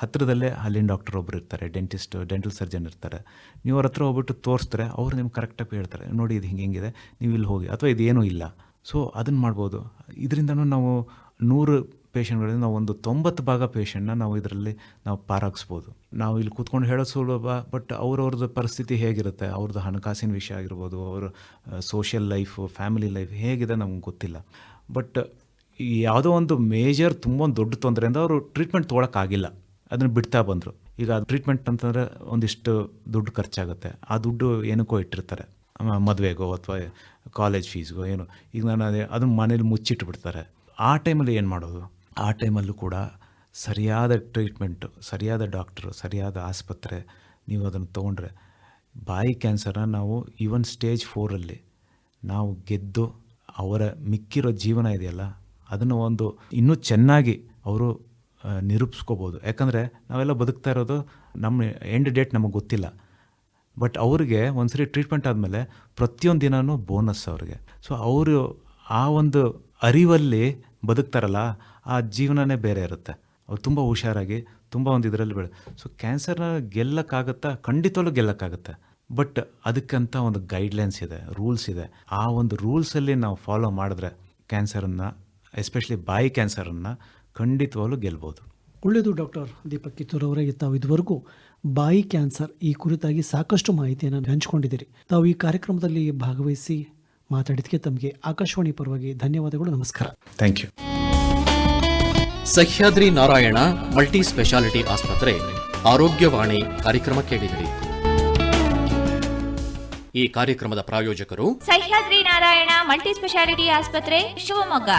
ಹತ್ತಿರದಲ್ಲೇ ಅಲ್ಲಿನ ಡಾಕ್ಟರ್ ಒಬ್ಬರು ಇರ್ತಾರೆ ಡೆಂಟಿಸ್ಟ್ ಡೆಂಟಲ್ ಸರ್ಜನ್ ಇರ್ತಾರೆ. ನೀವು ಅವ್ರ ಹತ್ರ ಹೋಗ್ಬಿಟ್ಟು ತೋರಿಸ್ತಾರೆ ಅವ್ರು ನಿಮ್ಗೆ ಕರೆಕ್ಟಾಗಿ ಹೇಳ್ತಾರೆ. ನೋಡಿ ಇದು ಹಿಂಗೆ ಹಿಂಗಿದೆ, ನೀವು ಇಲ್ಲಿ ಹೋಗಿ. ಅಥವಾ ಇದೇನೂ ಇಲ್ಲ. ಸೊ ಅದನ್ನು ಮಾಡ್ಬೋದು. ಇದರಿಂದನೂ ನಾವು ನೂರು ಪೇಷಂಟ್ಗಳಿಂದ ನಾವು ಒಂದು ತೊಂಬತ್ತು ಭಾಗ ಪೇಷಂಟ್ನ ನಾವು ಇದರಲ್ಲಿ ನಾವು ಪಾರಾಗಿಸ್ಬೋದು. ನಾವು ಇಲ್ಲಿ ಕೂತ್ಕೊಂಡು ಹೇಳೋದು ಸುಲಭ, ಬಟ್ ಅವ್ರವ್ರದ್ದು ಪರಿಸ್ಥಿತಿ ಹೇಗಿರುತ್ತೆ? ಅವ್ರದ್ದು ಹಣಕಾಸಿನ ವಿಷಯ ಆಗಿರ್ಬೋದು, ಅವ್ರ ಸೋಷಿಯಲ್ ಲೈಫು ಫ್ಯಾಮಿಲಿ ಲೈಫ್ ಹೇಗಿದೆ ನಮ್ಗೆ ಗೊತ್ತಿಲ್ಲ. ಬಟ್ ಯಾವುದೋ ಒಂದು ಮೇಜರ್ ತುಂಬ ಒಂದು ದೊಡ್ಡ ತೊಂದರೆಯಿಂದ ಅವರು ಟ್ರೀಟ್ಮೆಂಟ್ ತೊಗೊಳಕ್ಕಾಗಿಲ್ಲ. ಅದನ್ನು ಬಿಡ್ತಾ ಬಂದರು. ಈಗ ಟ್ರೀಟ್ಮೆಂಟ್ ಅಂತಂದರೆ ಒಂದಿಷ್ಟು ದುಡ್ಡು ಖರ್ಚಾಗುತ್ತೆ. ಆ ದುಡ್ಡು ಏನಕ್ಕೋ ಇಟ್ಟಿರ್ತಾರೆ. ಮದುವೆಗೋ ಅಥವಾ ಕಾಲೇಜ್ ಫೀಸ್ಗೋ ಏನೋ. ಈಗ ನಾನು ಅದೇ, ಅದನ್ನು ಮನೇಲಿ ಮುಚ್ಚಿಟ್ಬಿಡ್ತಾರೆ. ಆ ಟೈಮಲ್ಲಿ ಏನು ಮಾಡೋದು? ಆ ಟೈಮಲ್ಲೂ ಕೂಡ ಸರಿಯಾದ ಟ್ರೀಟ್ಮೆಂಟು, ಸರಿಯಾದ ಡಾಕ್ಟ್ರು, ಸರಿಯಾದ ಆಸ್ಪತ್ರೆ, ನೀವು ಅದನ್ನು ತೊಗೊಂಡ್ರೆ ಬಾಯಿ ಕ್ಯಾನ್ಸರನ್ನ ನಾವು ಈವನ್ ಸ್ಟೇಜ್ ಫೋರಲ್ಲಿ ನಾವು ಗೆದ್ದು ಅವರ ಮಿಕ್ಕಿರೋ ಜೀವನ ಇದೆಯಲ್ಲ, ಅದನ್ನು ಒಂದು ಇನ್ನೂ ಚೆನ್ನಾಗಿ ಅವರು ನಿರೂಪಿಸ್ಕೋಬೋದು. ಯಾಕಂದರೆ ನಾವೆಲ್ಲ ಬದುಕ್ತಾ ಇರೋದು ನಮ್ಮ ಎಂಡ್ ಡೇಟ್ ನಮಗೆ ಗೊತ್ತಿಲ್ಲ. ಬಟ್ ಅವ್ರಿಗೆ ಒಂದ್ಸರಿ ಟ್ರೀಟ್ಮೆಂಟ್ ಆದಮೇಲೆ ಪ್ರತಿಯೊಂದು ದಿನವೂ ಬೋನಸ್ ಅವ್ರಿಗೆ. ಸೊ ಅವರು ಆ ಒಂದು ಅರಿವಲ್ಲಿ ಬದುಕ್ತಾರಲ್ಲ ಆ ಜೀವನನೇ ಬೇರೆ ಇರುತ್ತೆ. ಅವ್ರು ತುಂಬ ಹುಷಾರಾಗಿ ತುಂಬ ಒಂದು ಇದರಲ್ಲಿ ಬೆಳೆ. ಸೊ ಕ್ಯಾನ್ಸರ್ನ ಗೆಲ್ಲಕ್ಕಾಗತ್ತಾ? ಖಂಡಿತವಲ್ಲೂ ಗೆಲ್ಲಕ್ಕಾಗತ್ತೆ. ಬಟ್ ಅದಕ್ಕಂತ ಒಂದು ಗೈಡ್ಲೈನ್ಸ್ ಇದೆ ರೂಲ್ಸ್ ಇದೆ. ಆ ಒಂದು ರೂಲ್ಸಲ್ಲಿ ನಾವು ಫಾಲೋ ಮಾಡಿದ್ರೆ ಕ್ಯಾನ್ಸರನ್ನು ಎಸ್ಪೆಷಲಿ ಬಾಯಿ ಕ್ಯಾನ್ಸರನ್ನು ಖಂಡಿತವಾಗ್ಲೂ ಗೆಲ್ಬೋದು. ಒಳ್ಳೆಯದು ಡಾಕ್ಟರ್ ದೀಪಕ್ ಕಿತ್ತೂರ್ ಅವರಾಗಿ ತಾವು ಇದುವರೆಗೂ ಬಾಯಿ ಕ್ಯಾನ್ಸರ್ ಈ ಕುರಿತಾಗಿ ಸಾಕಷ್ಟು ಮಾಹಿತಿಯನ್ನು ಹಂಚಿಕೊಂಡಿದ್ದೀರಿ. ತಾವು ಈ ಕಾರ್ಯಕ್ರಮದಲ್ಲಿ ಭಾಗವಹಿಸಿ ಮಾತಾಡಿದಕ್ಕೆ ತಮಗೆ ಆಕಾಶವಾಣಿ ಪರವಾಗಿ ಧನ್ಯವಾದಗಳು ನಮಸ್ಕಾರ. Thank you Sahyadri Narayana multi speciality ಆಸ್ಪತ್ರೆ ಆರೋಗ್ಯವಾಣಿ ಕಾರ್ಯಕ್ರಮ ಕೇಳಿದಿರಿ. ಈ ಕಾರ್ಯಕ್ರಮದ ಪ್ರಾಯೋಜಕರು ಸಹ್ಯಾದ್ರಿ ನಾರಾಯಣ ಮಲ್ಟಿ ಸ್ಪೆಷಾಲಿಟಿ ಆಸ್ಪತ್ರೆ ಶಿವಮೊಗ್ಗ.